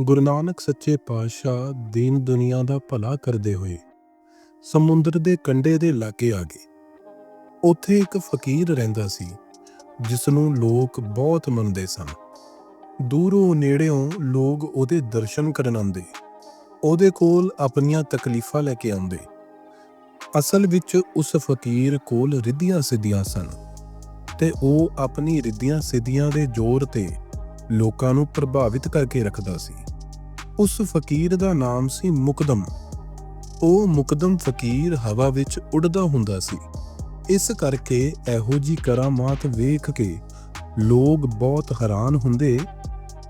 ਗੁਰੂ ਨਾਨਕ ਸੱਚੇ ਪਾਤਸ਼ਾਹ ਦੀਨ ਦੁਨੀਆ ਦਾ ਭਲਾ ਕਰਦੇ ਹੋਏ ਸਮੁੰਦਰ ਦੇ ਕੰਢੇ ਦੇ ਲਾਗੇ ਆ ਗਏ। ਉੱਥੇ ਇੱਕ ਫਕੀਰ ਰਹਿੰਦਾ ਸੀ ਜਿਸ ਨੂੰ ਲੋਕ ਬਹੁਤ ਮੰਨਦੇ ਸਨ। ਦੂਰੋਂ ਨੇੜਿਓਂ ਲੋਕ ਉਹਦੇ ਦਰਸ਼ਨ ਕਰਨ ਆਉਂਦੇ। ਉਹਦੇ ਕੋਲ ਆਪਣੀਆਂ ਤਕਲੀਫਾਂ ਲੈ ਕੇ ਆਉਂਦੇ। ਅਸਲ ਵਿੱਚ ਉਸ ਫਕੀਰ ਕੋਲ ਰਿੱਧੀਆਂ ਸਿੱਧੀਆਂ ਸਨ ਤੇ ਉਹ ਆਪਣੀ ਰਿੱਧੀਆਂ ਸਿੱਧੀਆਂ ਦੇ ਜ਼ੋਰ ਤੇ ਲੋਕਾਂ ਨੂੰ ਪ੍ਰਭਾਵਿਤ ਕਰਕੇ ਰੱਖਦਾ ਸੀ। ਉਸ ਫਕੀਰ ਦਾ ਨਾਮ ਸੀ ਮੁਕਦਮ। ਉਹ ਮੁਕਦਮ ਫਕੀਰ ਹਵਾ ਵਿੱਚ ਉੱਡਦਾ ਹੁੰਦਾ ਸੀ। ਇਸ ਕਰਕੇ ਇਹੋ ਜੀ ਕਰਾਮਾਤ ਵੇਖ ਕੇ ਲੋਕ ਬਹੁਤ ਹੈਰਾਨ ਹੁੰਦੇ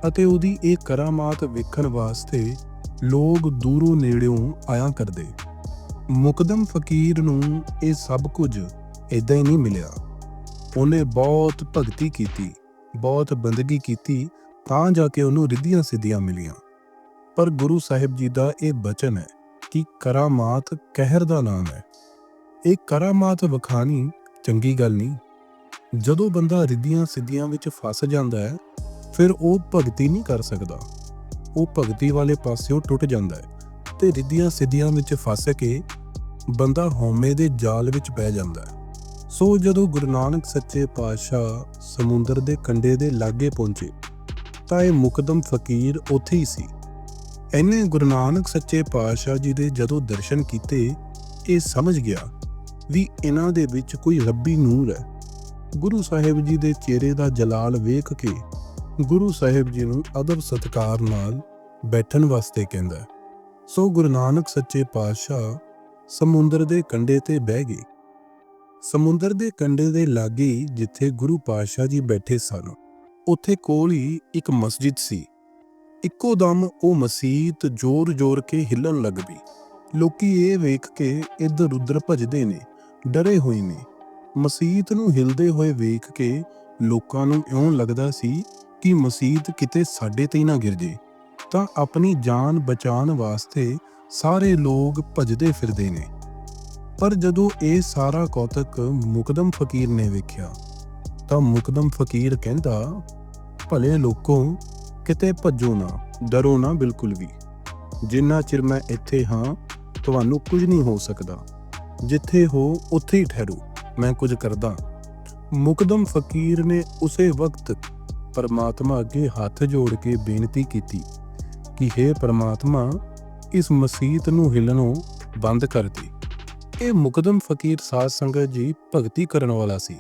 ਅਤੇ ਉਹਦੀ ਇਹ ਕਰਾਮਾਤ ਵੇਖਣ ਵਾਸਤੇ ਲੋਕ ਦੂਰੋਂ ਨੇੜਿਓਂ ਆਇਆ ਕਰਦੇ। ਮੁਕਦਮ ਫਕੀਰ ਨੂੰ ਇਹ ਸਭ ਕੁਝ ਇਦਾਂ ਹੀ ਨਹੀਂ ਮਿਲਿਆ। ਉਹਨੇ ਬਹੁਤ ਭਗਤੀ ਕੀਤੀ, ਬਹੁਤ ਬੰਦਗੀ ਕੀਤੀ ਤਾਂ ਜਾ ਕੇ ਉਹਨੂੰ ਰਿੱਧੀਆਂ ਸਿੱਧੀਆਂ ਮਿਲੀਆਂ। ਪਰ ਗੁਰੂ ਸਾਹਿਬ ਜੀ ਦਾ ਇਹ ਬਚਨ ਹੈ ਕਿ ਕਰਾਮਾਤ ਕਹਿਰ ਦਾ ਨਾਮ ਹੈ। ਇਹ ਕਰਾਮਾਤ ਵਖਾਣੀ ਚੰਗੀ ਗੱਲ ਨਹੀਂ। ਜਦੋਂ ਬੰਦਾ ਰਿੱਧੀਆਂ ਸਿੱਧੀਆਂ ਵਿੱਚ ਫਸ ਜਾਂਦਾ ਹੈ, ਫਿਰ ਉਹ ਭਗਤੀ ਨਹੀਂ ਕਰ ਸਕਦਾ। ਉਹ ਭਗਤੀ ਵਾਲੇ ਪਾਸਿਓਂ ਟੁੱਟ ਜਾਂਦਾ ਹੈ ਤੇ ਰਿੱਧੀਆਂ ਸਿੱਧੀਆਂ ਵਿੱਚ ਫਸ ਕੇ ਬੰਦਾ ਹਉਮੈ ਦੇ ਜਾਲ ਵਿੱਚ ਪੈ ਜਾਂਦਾ ਹੈ। ਸੋ ਜਦੋਂ ਗੁਰੂ ਨਾਨਕ ਸੱਚੇ ਪਾਤਸ਼ਾਹ ਸਮੁੰਦਰ ਦੇ ਕੰਢੇ ਦੇ ਲਾਗੇ ਪਹੁੰਚੇ, ਤਾਂ ਇਹ ਮੁਕਦਮ ਫਕੀਰ ਉੱਥੇ ਹੀ ਸੀ। ਇਹਨੇ ਗੁਰੂ ਨਾਨਕ ਸੱਚੇ ਪਾਤਸ਼ਾਹ ਜੀ ਦੇ ਜਦੋਂ ਦਰਸ਼ਨ ਕੀਤੇ, ਇਹ ਸਮਝ ਗਿਆ ਵੀ ਇਹਨਾਂ ਦੇ ਵਿੱਚ ਕੋਈ ਰੱਬੀ ਨੂਰ ਹੈ। ਗੁਰੂ ਸਾਹਿਬ ਜੀ ਦੇ ਚਿਹਰੇ ਦਾ ਜਲਾਲ ਵੇਖ ਕੇ ਗੁਰੂ ਸਾਹਿਬ ਜੀ ਨੂੰ ਅਦਬ ਸਤਕਾਰ ਨਾਲ ਬੈਠਣ ਵਾਸਤੇ ਕਹਿੰਦਾ ਸੋ ਗੁਰੂ ਨਾਨਕ ਸੱਚੇ ਪਾਤਸ਼ਾਹ ਸਮੁੰਦਰ ਦੇ ਕੰਢੇ ਤੇ ਬਹਿ ਗਏ। ਸਮੁੰਦਰ ਦੇ ਕੰਢੇ ਦੇ ਲਾਗੇ ਜਿੱਥੇ ਗੁਰੂ ਪਾਤਸ਼ਾਹ ਜੀ ਬੈਠੇ ਸਨ, ਉੱਥੇ ਕੋਲ ਹੀ ਇੱਕ ਮਸਜਿਦ ਸੀ। ਇੱਕੋ ਦਮ ਉਹ ਮਸੀਤ ਜ਼ੋਰ-ਜ਼ੋਰ ਕੇ ਹਿੱਲਣ ਲੱਗ ਪਈ। ਲੋਕੀ ਇਹ ਵੇਖ ਕੇ ਇੱਧਰ ਉੱਧਰ ਭੱਜਦੇ ਨੇ, ਡਰੇ ਹੋਏ ਨੇ। ਮਸਜਿਦ ਨੂੰ ਹਿਲਦੇ ਹੋਏ ਵੇਖ ਕੇ ਲੋਕਾਂ ਨੂੰ ਇਉਂ ਲੱਗਦਾ ਸੀ ਕਿ ਮਸਜਿਦ ਕਿਤੇ ਸਾਡੇ ਤੇ ਹੀ ਨਾ ਗਿਰ ਜੇ। ਤਾਂ ਆਪਣੀ ਜਾਨ ਬਚਾਉਣ ਵਾਸਤੇ ਸਾਰੇ ਲੋਕ ਭੱਜਦੇ ਫਿਰਦੇ ਨੇ। ਪਰ ਜਦੋਂ ਇਹ ਸਾਰਾ ਕੌਤਕ ਮੁਕਦਮ ਫਕੀਰ ਨੇ ਵੇਖਿਆ, ਤਾਂ ਮੁਕਦਮ ਫਕੀਰ ਕਹਿੰਦਾ, ਭਲੇ ਲੋਕੋ ਕਿਤੇ ਭੱਜੋ ਨਾ, ਡਰੋ ਨਾ ਬਿਲਕੁਲ ਵੀ। ਜਿੰਨਾ ਚਿਰ ਮੈਂ ਇੱਥੇ ਹਾਂ, ਤੁਹਾਨੂੰ ਕੁਝ ਨਹੀਂ ਹੋ ਸਕਦਾ। ਜਿੱਥੇ ਹੋ, ਉੱਥੇ ਹੀ ਠਹਿਰੋ, ਮੈਂ ਕੁਝ ਕਰਦਾ। ਮੁਕਦਮ ਫਕੀਰ ਨੇ ਉਸੇ ਵਕਤ ਪਰਮਾਤਮਾ ਅੱਗੇ ਹੱਥ ਜੋੜ ਕੇ ਬੇਨਤੀ ਕੀਤੀ ਕਿ हे ਪਰਮਾਤਮਾ, ਇਸ ਮਸੀਤ ਨੂੰ ਹਿੱਲਣੋਂ ਬੰਦ ਕਰ ਦੇ। ਇਹ ਮੁਕਦਮ ਫਕੀਰ ਸਾਧ ਸੰਗਤ ਜੀ ਭਗਤੀ ਕਰਨ ਵਾਲਾ ਸੀ।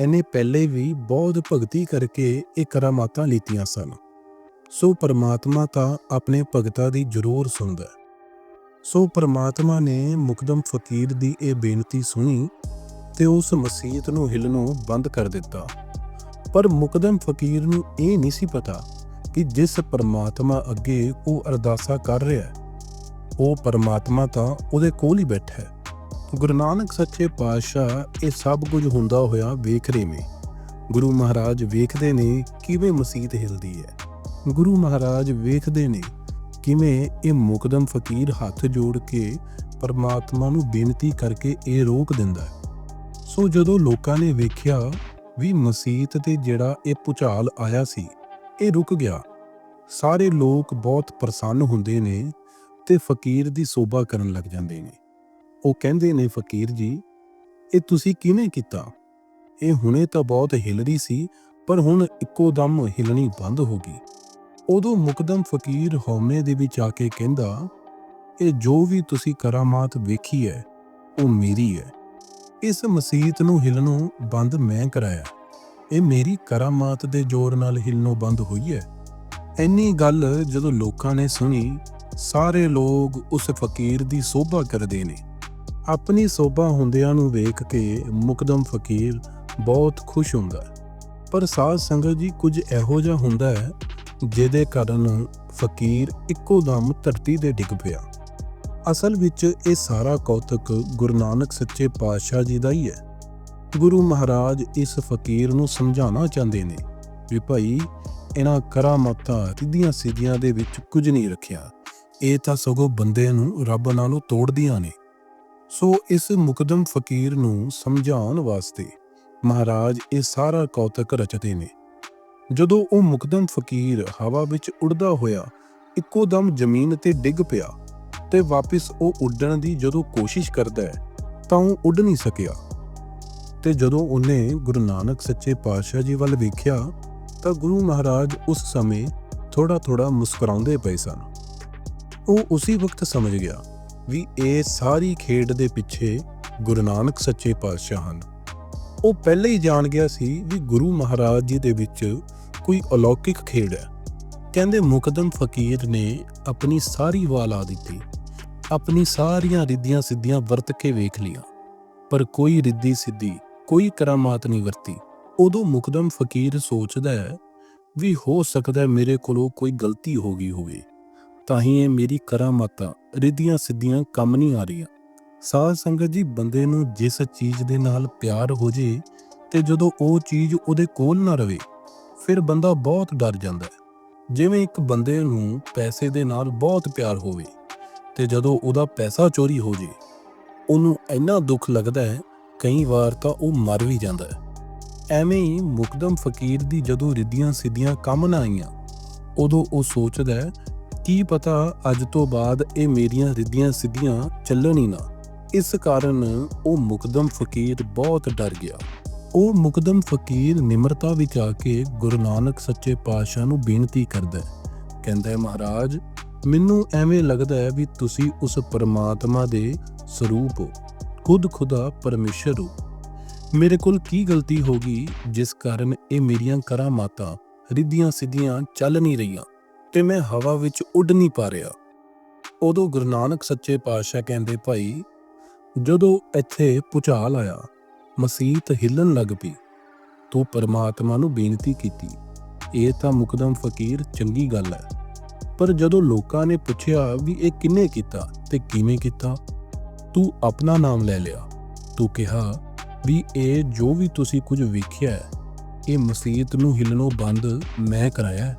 ਇਹਨੇ ਪਹਿਲੇ ਵੀ ਬਹੁਤ ਭਗਤੀ ਕਰਕੇ ਇਹ ਕਰਾਮਾਤਾਂ ਲੀਤੀਆਂ ਸਨ। ਸੋ ਪਰਮਾਤਮਾ ਤਾਂ ਆਪਣੇ ਭਗਤਾਂ ਦੀ ਜ਼ਰੂਰ ਸੁਣਦਾ ਹੈ। ਸੋ ਪਰਮਾਤਮਾ ਨੇ ਮੁਕਦਮ ਫਕੀਰ ਦੀ ਇਹ ਬੇਨਤੀ ਸੁਣੀ ਤੇ ਉਸ ਮਸੀਤ ਨੂੰ ਹਿੱਲਣੋਂ ਬੰਦ ਕਰ ਦਿੱਤਾ। ਪਰ ਮੁਕਦਮ ਫਕੀਰ ਨੂੰ ਇਹ ਨਹੀਂ ਸੀ ਪਤਾ ਕਿ ਜਿਸ ਪਰਮਾਤਮਾ ਅੱਗੇ ਉਹ ਅਰਦਾਸਾ ਕਰ ਰਿਹਾ ਹੈ, ਉਹ ਪਰਮਾਤਮਾ ਤਾਂ ਉਹਦੇ ਕੋਲ ਹੀ ਬੈਠਾ ਹੈ। ਗੁਰੂ ਨਾਨਕ ਸੱਚੇ ਪਾਤਸ਼ਾਹ ਇਹ ਸਭ ਕੁਝ ਹੁੰਦਾ ਹੋਇਆ ਵੇਖ ਰਹੇ ਨੇ। ਗੁਰੂ ਮਹਾਰਾਜ ਵੇਖਦੇ ਨੇ ਕਿਵੇਂ ਮਸੀਤ ਹਿਲਦੀ ਹੈ। ਗੁਰੂ ਮਹਾਰਾਜ ਵੇਖਦੇ ਨੇ ਕਿਵੇਂ ਇਹ ਮੁਕਦਮ ਫਕੀਰ ਹੱਥ ਜੋੜ ਕੇ ਪਰਮਾਤਮਾ ਨੂੰ ਬੇਨਤੀ ਕਰਕੇ ਇਹ ਰੋਕ ਦਿੰਦਾ ਹੈ। ਸੋ ਜਦੋਂ ਲੋਕਾਂ ਨੇ ਵੇਖਿਆ ਵੀ ਮਸੀਤ ਤੇ ਜਿਹੜਾ ਇਹ ਭੁਚਾਲ ਆਇਆ ਸੀ, ਇਹ ਰੁਕ ਗਿਆ। ਸਾਰੇ ਲੋਕ ਬਹੁਤ ਪ੍ਰਸੰਨ ਹੁੰਦੇ ਨੇ ਤੇ ਫਕੀਰ ਦੀ ਸੋਭਾ ਕਰਨ ਲੱਗ ਜਾਂਦੇ ਨੇ। ਉਹ ਕਹਿੰਦੇ ਨੇ, ਫਕੀਰ ਜੀ, ਇਹ ਤੁਸੀਂ ਕਿਵੇਂ ਕੀਤਾ? ਇਹ ਹੁਣੇ ਤਾਂ ਬਹੁਤ ਹਿਲ ਰਹੀ ਸੀ, ਪਰ ਹੁਣ ਇੱਕੋ ਦਮ ਹਿਲਣੀ ਬੰਦ ਹੋ ਗਈ। ਉਦੋਂ ਮੁਕਦਮ ਫਕੀਰ ਹਉਮੈ ਦੇ ਵਿੱਚ ਆ ਕੇ ਕਹਿੰਦਾ, ਇਹ ਜੋ ਵੀ ਤੁਸੀਂ ਕਰਾਮਾਤ ਵੇਖੀ ਹੈ, ਉਹ ਮੇਰੀ ਹੈ। ਇਸ ਮਸੀਤ ਨੂੰ ਹਿਲਣੋਂ ਬੰਦ ਮੈਂ ਕਰਾਇਆ। ਇਹ ਮੇਰੀ ਕਰਾਮਾਤ ਦੇ ਜ਼ੋਰ ਨਾਲ ਹਿਲਣੋਂ ਬੰਦ ਹੋਈ ਹੈ। ਐਨੀ ਗੱਲ ਜਦੋਂ ਲੋਕਾਂ ਨੇ ਸੁਣੀ, ਸਾਰੇ ਲੋਕ ਉਸ ਫਕੀਰ ਦੀ ਸੋਭਾ ਕਰਦੇ ਨੇ। ਆਪਣੀ ਸੋਭਾ ਹੁੰਦਿਆਂ ਨੂੰ ਵੇਖ ਕੇ ਮੁਕਦਮ ਫਕੀਰ ਬਹੁਤ ਖੁਸ਼ ਹੁੰਦਾ। ਪਰ ਸਾਧ ਸੰਗਤ ਜੀ ਕੁਝ ਇਹੋ ਜਿਹਾ ਹੁੰਦਾ ਹੈ ਜਿਹਦੇ ਕਾਰਨ ਫਕੀਰ ਇੱਕੋ ਦਮ ਧਰਤੀ ਤੇ ਡਿੱਗ ਪਿਆ। ਅਸਲ ਵਿੱਚ ਇਹ ਸਾਰਾ ਕੌਤਕ ਗੁਰੂ ਨਾਨਕ ਸੱਚੇ ਪਾਤਸ਼ਾਹ ਜੀ ਦਾ ਹੀ ਹੈ। ਗੁਰੂ ਮਹਾਰਾਜ ਇਸ ਫਕੀਰ ਨੂੰ ਸਮਝਾਉਣਾ ਚਾਹੁੰਦੇ ਨੇ ਵੀ ਭਾਈ, ਇਹਨਾਂ ਕਰਾਮਾਤਾਂ ਰਿੱਧੀਆਂ ਸਿੱਧੀਆਂ ਦੇ ਵਿੱਚ ਕੁਝ ਨਹੀਂ ਰੱਖਿਆ। ਇਹ ਤਾਂ ਸਗੋਂ ਬੰਦੇ ਨੂੰ ਰੱਬ ਨਾਲੋਂ ਤੋੜਦੀਆਂ ਨੇ। ਸੋ ਇਸ ਮੁਕਦਮ ਫਕੀਰ ਨੂੰ ਸਮਝਾਉਣ ਵਾਸਤੇ ਮਹਾਰਾਜ ਇਹ ਸਾਰਾ ਕੌਤਕ ਰਚਦੇ ਨੇ। ਜਦੋਂ ਉਹ ਮੁਕਦਮ ਫਕੀਰ ਹਵਾ ਵਿੱਚ ਉੱਡਦਾ ਹੋਇਆ, ਇੱਕੋ ਦਮ ਜ਼ਮੀਨ ਤੇ ਡਿੱਗ ਪਿਆ ਤੇ ਵਾਪਿਸ ਉਹ ਉੱਡਣ ਦੀ ਜਦੋਂ ਕੋਸ਼ਿਸ਼ ਕਰਦਾ ਹੈ, ਤਾਂ ਉਹ ਉੱਡ ਨਹੀਂ ਸਕਿਆ। ਤੇ ਜਦੋਂ ਉਹਨੇ ਗੁਰੂ ਨਾਨਕ ਸੱਚੇ ਪਾਤਸ਼ਾਹ ਜੀ ਵੱਲ ਵੇਖਿਆ, ਤਾਂ ਗੁਰੂ ਮਹਾਰਾਜ ਉਸ ਸਮੇਂ ਥੋੜਾ ਥੋੜਾ ਮੁਸਕਰਾਉਂਦੇ ਪਏ ਸਨ। ਉਹ ਉਸੇ ਵਕਤ ਸਮਝ ਗਿਆ ਵੀ ਇਹ ਸਾਰੀ ਖੇਡ ਦੇ ਪਿੱਛੇ ਗੁਰੂ ਨਾਨਕ ਸੱਚੇ ਪਾਤਸ਼ਾਹ ਹਨ। ਉਹ ਪਹਿਲਾਂ ਹੀ ਜਾਣ ਗਿਆ ਸੀ ਵੀ ਗੁਰੂ ਮਹਾਰਾਜ ਜੀ ਦੇ ਵਿੱਚ ਕੋਈ ਅਲੌਕਿਕ ਖੇਡ ਹੈ। ਕਹਿੰਦੇ ਮੁਕਦਮ ਫਕੀਰ ਨੇ ਆਪਣੀ ਸਾਰੀ ਵਾਲਾ ਦਿੱਤੀ। ਆਪਣੀ ਸਾਰੀਆਂ ਰਿੱਧੀਆਂ ਸਿੱਧੀਆਂ ਵਰਤ ਕੇ ਵੇਖ ਲਿਆ ਪਰ ਕੋਈ ਰਿੱਧੀ ਸਿੱਧੀ, ਕੋਈ ਕਰਾਮਾਤ ਨਹੀਂ ਵਰਤੀ। ਉਦੋਂ ਮੁਕਦਮ ਫਕੀਰ ਸੋਚਦਾ ਹੈ ਵੀ ਹੋ ਸਕਦਾ ਮੇਰੇ ਕੋਲੋਂ ਕੋਈ ਗਲਤੀ ਹੋ ਗਈ ਹੋਵੇ। ਤਾਂ ਹੀ ਇਹ ਮੇਰੀ ਕਰਾਮਾਤਾਂ, ਰਿੱਧੀਆਂ ਸਿੱਧੀਆਂ ਕੰਮ ਨਹੀਂ ਆ ਰਹੀਆਂ। ਸਾਧ ਸੰਗਤ ਜੀ ਬੰਦੇ ਨੂੰ ਜਿਸ ਚੀਜ਼ ਦੇ ਨਾਲ ਪਿਆਰ ਹੋ ਜੇ ਤੇ ਜਦੋਂ ਉਹ ਚੀਜ਼ ਉਹਦੇ ਕੋਲ ਨਾ ਰਵੇ, ਫਿਰ ਬੰਦਾ ਬਹੁਤ ਡਰ ਜਾਂਦਾ ਹੈ। ਜਿਵੇਂ ਇੱਕ ਬੰਦੇ ਨੂੰ ਪੈਸੇ ਦੇ ਨਾਲ ਬਹੁਤ ਪਿਆਰ ਹੋਵੇ ਤੇ ਜਦੋਂ ਉਹਦਾ ਪੈਸਾ ਚੋਰੀ ਹੋ ਜੇ, ਉਹਨੂੰ ਇੰਨਾ ਦੁੱਖ ਲੱਗਦਾ ਹੈ, ਕਈ ਵਾਰ ਤਾਂ ਉਹ ਮਰ ਵੀ ਜਾਂਦਾ ਹੈ। ਐਵੇਂ ਹੀ ਮੁਕਦਮ ਫਕੀਰ ਦੀ ਜਦੋਂ ਰਿੱਧੀਆਂ ਸਿੱਧੀਆਂ ਕੰਮ ਨਾ ਆਈਆਂ, ਉਦੋਂ ਉਹ ਸੋਚਦਾ ਹੈ, ਕੀ ਪਤਾ ਅੱਜ ਤੋਂ ਬਾਅਦ ਇਹ ਮੇਰੀਆਂ ਰਿੱਧੀਆਂ ਸਿੱਧੀਆਂ ਚੱਲਣ ਹੀ ਨਾ। ਇਸ ਕਾਰਨ ਉਹ ਮੁਕਦਮ ਫਕੀਰ ਬਹੁਤ ਡਰ ਗਿਆ। ਉਹ ਮੁਕਦਮ ਫਕੀਰ ਨਿਮਰਤਾ ਵਿੱਚ ਆ ਕੇ ਗੁਰੂ ਨਾਨਕ ਸੱਚੇ ਪਾਤਸ਼ਾਹ ਨੂੰ ਬੇਨਤੀ ਕਰਦਾ ਹੈ। ਕਹਿੰਦਾ ਹੈ, ਮਹਾਰਾਜ, ਮੈਨੂੰ ਐਵੇਂ ਲੱਗਦਾ ਹੈ ਵੀ ਤੁਸੀਂ ਉਸ ਪਰਮਾਤਮਾ ਦੇ ਸਰੂਪ ਹੋ। ਖੁਦ ਖੁਦਾ ਪਰਮੇਸ਼ਰ ਹੋ। ਮੇਰੇ ਕੋਲ ਕੀ ਗਲਤੀ ਹੋ ਗਈ ਜਿਸ ਕਾਰਨ ਇਹ ਮੇਰੀਆਂ ਕਰਾਮਾਤਾਂ ਰਿੱਧੀਆਂ ਸਿੱਧੀਆਂ ਚੱਲ ਨਹੀਂ ਰਹੀਆਂ ਤੇ ਮੈਂ ਹਵਾ ਵਿੱਚ ਉੱਡ ਨਹੀਂ ਪਾ ਰਿਹਾ? ਉਦੋਂ ਗੁਰੂ ਨਾਨਕ ਸੱਚੇ ਪਾਤਸ਼ਾਹ ਕਹਿੰਦੇ, ਭਾਈ ਜਦੋਂ ਇੱਥੇ ਭੁਚਾਲ ਆਇਆ ਮਸੀਤ ਹਿੱਲਣ ਲੱਗ ਪਈ। ਤੂੰ ਪਰਮਾਤਮਾ ਨੂੰ ਬੇਨਤੀ ਕੀਤੀ। ਇਹ ਤਾਂ ਮੁਕਦਮ ਫਕੀਰ ਚੰਗੀ ਗੱਲ ਹੈ। ਪਰ ਜਦੋਂ ਲੋਕਾਂ ਨੇ ਪੁੱਛਿਆ ਵੀ ਇਹ ਕਿੰਨੇ ਕੀਤਾ ਤੇ ਕਿਵੇਂ ਕੀਤਾ, ਤੂੰ ਆਪਣਾ ਨਾਮ ਲੈ ਲਿਆ। ਤੂੰ ਕਿਹਾ ਵੀ ਇਹ ਜੋ ਵੀ ਤੁਸੀਂ ਕੁਝ ਵੇਖਿਆ ਇਹ ਮਸੀਤ ਨੂੰ ਹਿੱਲਣੋਂ ਬੰਦ ਮੈਂ ਕਰਾਇਆ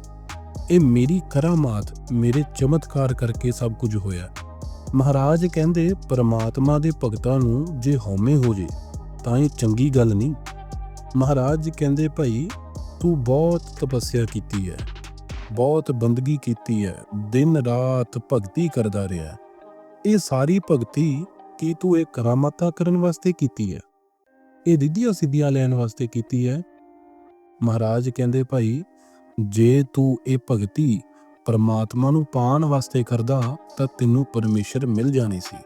ਇਹ ਮੇਰੀ ਕਰਾਮਾਤ, ਮੇਰੇ ਚਮਤਕਾਰ ਕਰਕੇ ਸਭ ਕੁਝ ਹੋਇਆ ਮਹਾਰਾਜ ਕਹਿੰਦੇ, ਪਰਮਾਤਮਾ ਦੇ ਭਗਤਾਂ ਨੂੰ ਜੇ ਹਉਮੈ ਹੋ ਜੇ, ਤਾਂ ਇਹ ਚੰਗੀ ਗੱਲ ਨਹੀਂ। ਮਹਾਰਾਜ ਕਹਿੰਦੇ, ਭਾਈ, ਤੂੰ ਬਹੁਤ ਤਪੱਸਿਆ ਕੀਤੀ ਹੈ ਬਹੁਤ ਬੰਦਗੀ ਕੀਤੀ ਹੈ ਦਿਨ ਰਾਤ ਭਗਤੀ ਕਰਦਾ ਰਿਹਾ ਇਹ ਸਾਰੀ ਭਗਤੀ ਕੀ ਤੂੰ ਇਹ ਕਰਾਮਾਤਾ ਕਰਨ ਵਾਸਤੇ ਕੀਤੀ ਹੈ ਇਹ ਰਿੱਧੀਆਂ ਸਿੱਧੀਆਂ ਲੈਣ ਵਾਸਤੇ ਕੀਤੀ ਹੈ ਮਹਾਰਾਜ ਕਹਿੰਦੇ, ਭਾਈ, ਜੇ ਤੂੰ ਇਹ ਭਗਤੀ ਪਰਮਾਤਮਾ ਨੂੰ ਪਾਣ ਵਾਸਤੇ ਕਰਦਾ ਤਾਂ ਤੈਨੂੰ ਪਰਮੇਸ਼ਰ ਮਿਲ ਜਾਣੀ ਸੀ।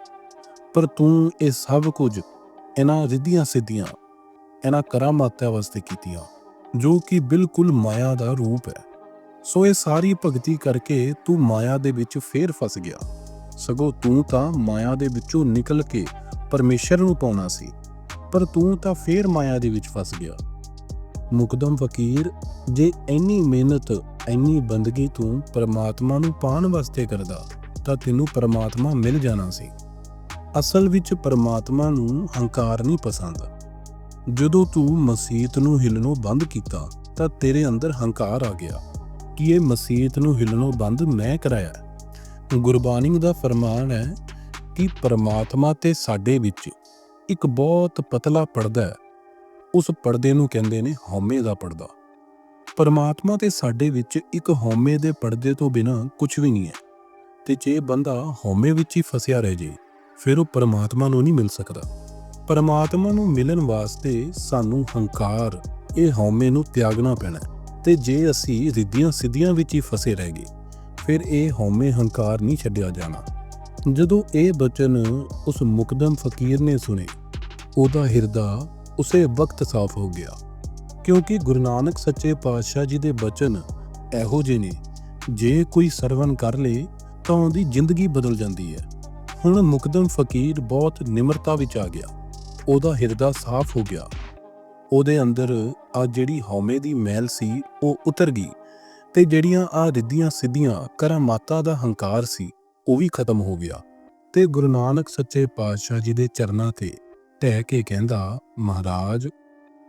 ਪਰ ਤੂੰ ਇਹ ਸਭ ਕੁਝ ਇਹਨਾਂ ਰਿੱਧੀਆਂ ਸਿੱਧੀਆਂ, ਇਹਨਾਂ ਕਰਾਮਾਤਾਂ ਵਾਸਤੇ ਕੀਤੀਆਂ, ਜੋ ਕਿ ਬਿਲਕੁਲ ਮਾਇਆ ਦਾ ਰੂਪ ਹੈ। ਸੋ ਇਹ ਸਾਰੀ ਭਗਤੀ ਕਰਕੇ ਤੂੰ ਮਾਇਆ ਦੇ ਵਿੱਚ ਫੇਰ ਫਸ ਗਿਆ। ਸਗੋਂ ਤੂੰ ਤਾਂ ਮਾਇਆ ਦੇ ਵਿੱਚੋਂ ਨਿਕਲ ਕੇ ਪਰਮੇਸ਼ਰ ਨੂੰ ਪਾਉਣਾ ਸੀ, ਪਰ ਤੂੰ ਤਾਂ ਫੇਰ ਮਾਇਆ ਦੇ ਵਿੱਚ ਫਸ ਗਿਆ। ਮੁਕਦਮ ਫਕੀਰ, ਜੇ ਇੰਨੀ ਮਿਹਨਤ ਇੰਨੀ ਬੰਦਗੀ ਤੂੰ ਪਰਮਾਤਮਾ ਨੂੰ ਪਾਣ ਵਾਸਤੇ ਕਰਦਾ, ਤਾਂ ਤੈਨੂੰ ਪਰਮਾਤਮਾ ਮਿਲ ਜਾਣਾ ਸੀ। ਅਸਲ ਵਿੱਚ ਪਰਮਾਤਮਾ ਨੂੰ ਹੰਕਾਰ ਨਹੀਂ ਪਸੰਦ। ਜਦੋਂ ਤੂੰ ਮਸੀਤ ਨੂੰ ਹਿੱਲਣੋਂ ਬੰਦ ਕੀਤਾ, ਤਾਂ ਤੇਰੇ ਅੰਦਰ ਹੰਕਾਰ ਆ ਗਿਆ। ਕਿ ਇਹ ਮਸੀਤ ਨੂੰ ਹਿੱਲਣੋਂ ਬੰਦ ਮੈਂ ਕਰਾਇਆ? ਗੁਰਬਾਣੀ ਦਾ ਫਰਮਾਨ ਹੈ ਕਿ ਪਰਮਾਤਮਾ ਤੇ ਸਾਡੇ ਵਿੱਚ ਇੱਕ ਬਹੁਤ ਪਤਲਾ ਪਰਦਾ ਹੈ। ਉਸ ਪਰਦੇ ਨੂੰ ਕਹਿੰਦੇ ਨੇ ਹਉਮੈ ਦਾ ਪਰਦਾ। ਪਰਮਾਤਮਾ ਤੇ ਸਾਡੇ ਵਿੱਚ ਇੱਕ ਹਉਮੈ ਦੇ ਪਰਦੇ ਤੋਂ ਬਿਨਾ ਕੁਝ ਵੀ ਨਹੀਂ ਹੈ। ਤੇ ਜੇ ਬੰਦਾ ਹਉਮੈ ਵਿੱਚ ਹੀ ਫਸਿਆ ਰਹਿ ਜੇ, ਫਿਰ ਉਹ ਪਰਮਾਤਮਾ ਨੂੰ ਨਹੀਂ ਮਿਲ ਸਕਦਾ। ਪਰਮਾਤਮਾ ਨੂੰ ਮਿਲਣ ਵਾਸਤੇ ਸਾਨੂੰ ਹੰਕਾਰ, ਇਹ ਹਉਮੈ ਨੂੰ ਤਿਆਗਣਾ ਪੈਣਾ ਹੈ। ਤੇ ਜੇ ਅਸੀਂ ਰਿੱਧੀਆਂ ਸਿੱਧੀਆਂ ਵਿੱਚ ਹੀ ਫਸੇ ਰਹਿ ਗਏ, ਫਿਰ ਇਹ ਹਉਮੈ ਹੰਕਾਰ ਨਹੀਂ ਛੱਡਿਆ ਜਾਣਾ। ਜਦੋਂ ਇਹ ਬਚਨ ਉਸ ਮੁਕਦਮ ਫਕੀਰ ਨੇ ਸੁਨੇ ਉਹਦਾ ਹਿਰਦਾ ਉਸੇ ਵਕਤ ਸਾਫ਼ ਹੋ ਗਿਆ। ਕਿਉਂਕਿ ਗੁਰੂ ਨਾਨਕ ਸੱਚੇ ਪਾਤਸ਼ਾਹ ਜੀ ਦੇ ਬਚਨ ਇਹੋ ਜਿਹੇ ਨੇ, ਜੇ ਕੋਈ ਸਰਵਨ ਕਰ ਲੇ ਤਾਂ ਉਹਦੀ ਜ਼ਿੰਦਗੀ ਬਦਲ ਜਾਂਦੀ ਹੈ। ਹੁਣ ਮੁਕਦਮ ਫਕੀਰ ਬਹੁਤ ਨਿਮਰਤਾ ਵਿੱਚ ਆ ਗਿਆ। ਉਹਦਾ ਹਿਰਦਾ ਸਾਫ਼ ਹੋ ਗਿਆ। ਉਹਦੇ ਅੰਦਰ ਆ ਜਿਹੜੀ ਹਉਮੈ ਦੀ ਮੈਲ ਸੀ, ਉਹ ਉਤਰ ਗਈ ਤੇ ਜਿਹੜੀਆਂ ਆ ਰਿੱਧੀਆਂ ਸਿੱਧੀਆਂ ਕਰਾਮਾਤਾਂ ਦਾ ਹੰਕਾਰ ਸੀ, ਉਹ ਵੀ ਖਤਮ ਹੋ ਗਿਆ। ਤੇ ਗੁਰੂ ਨਾਨਕ ਸੱਚੇ ਪਾਤਸ਼ਾਹ ਜੀ ਦੇ ਚਰਨਾਂ ਤੇ ਟਹਿ ਕੇ ਕਹਿੰਦਾ, ਮਹਾਰਾਜ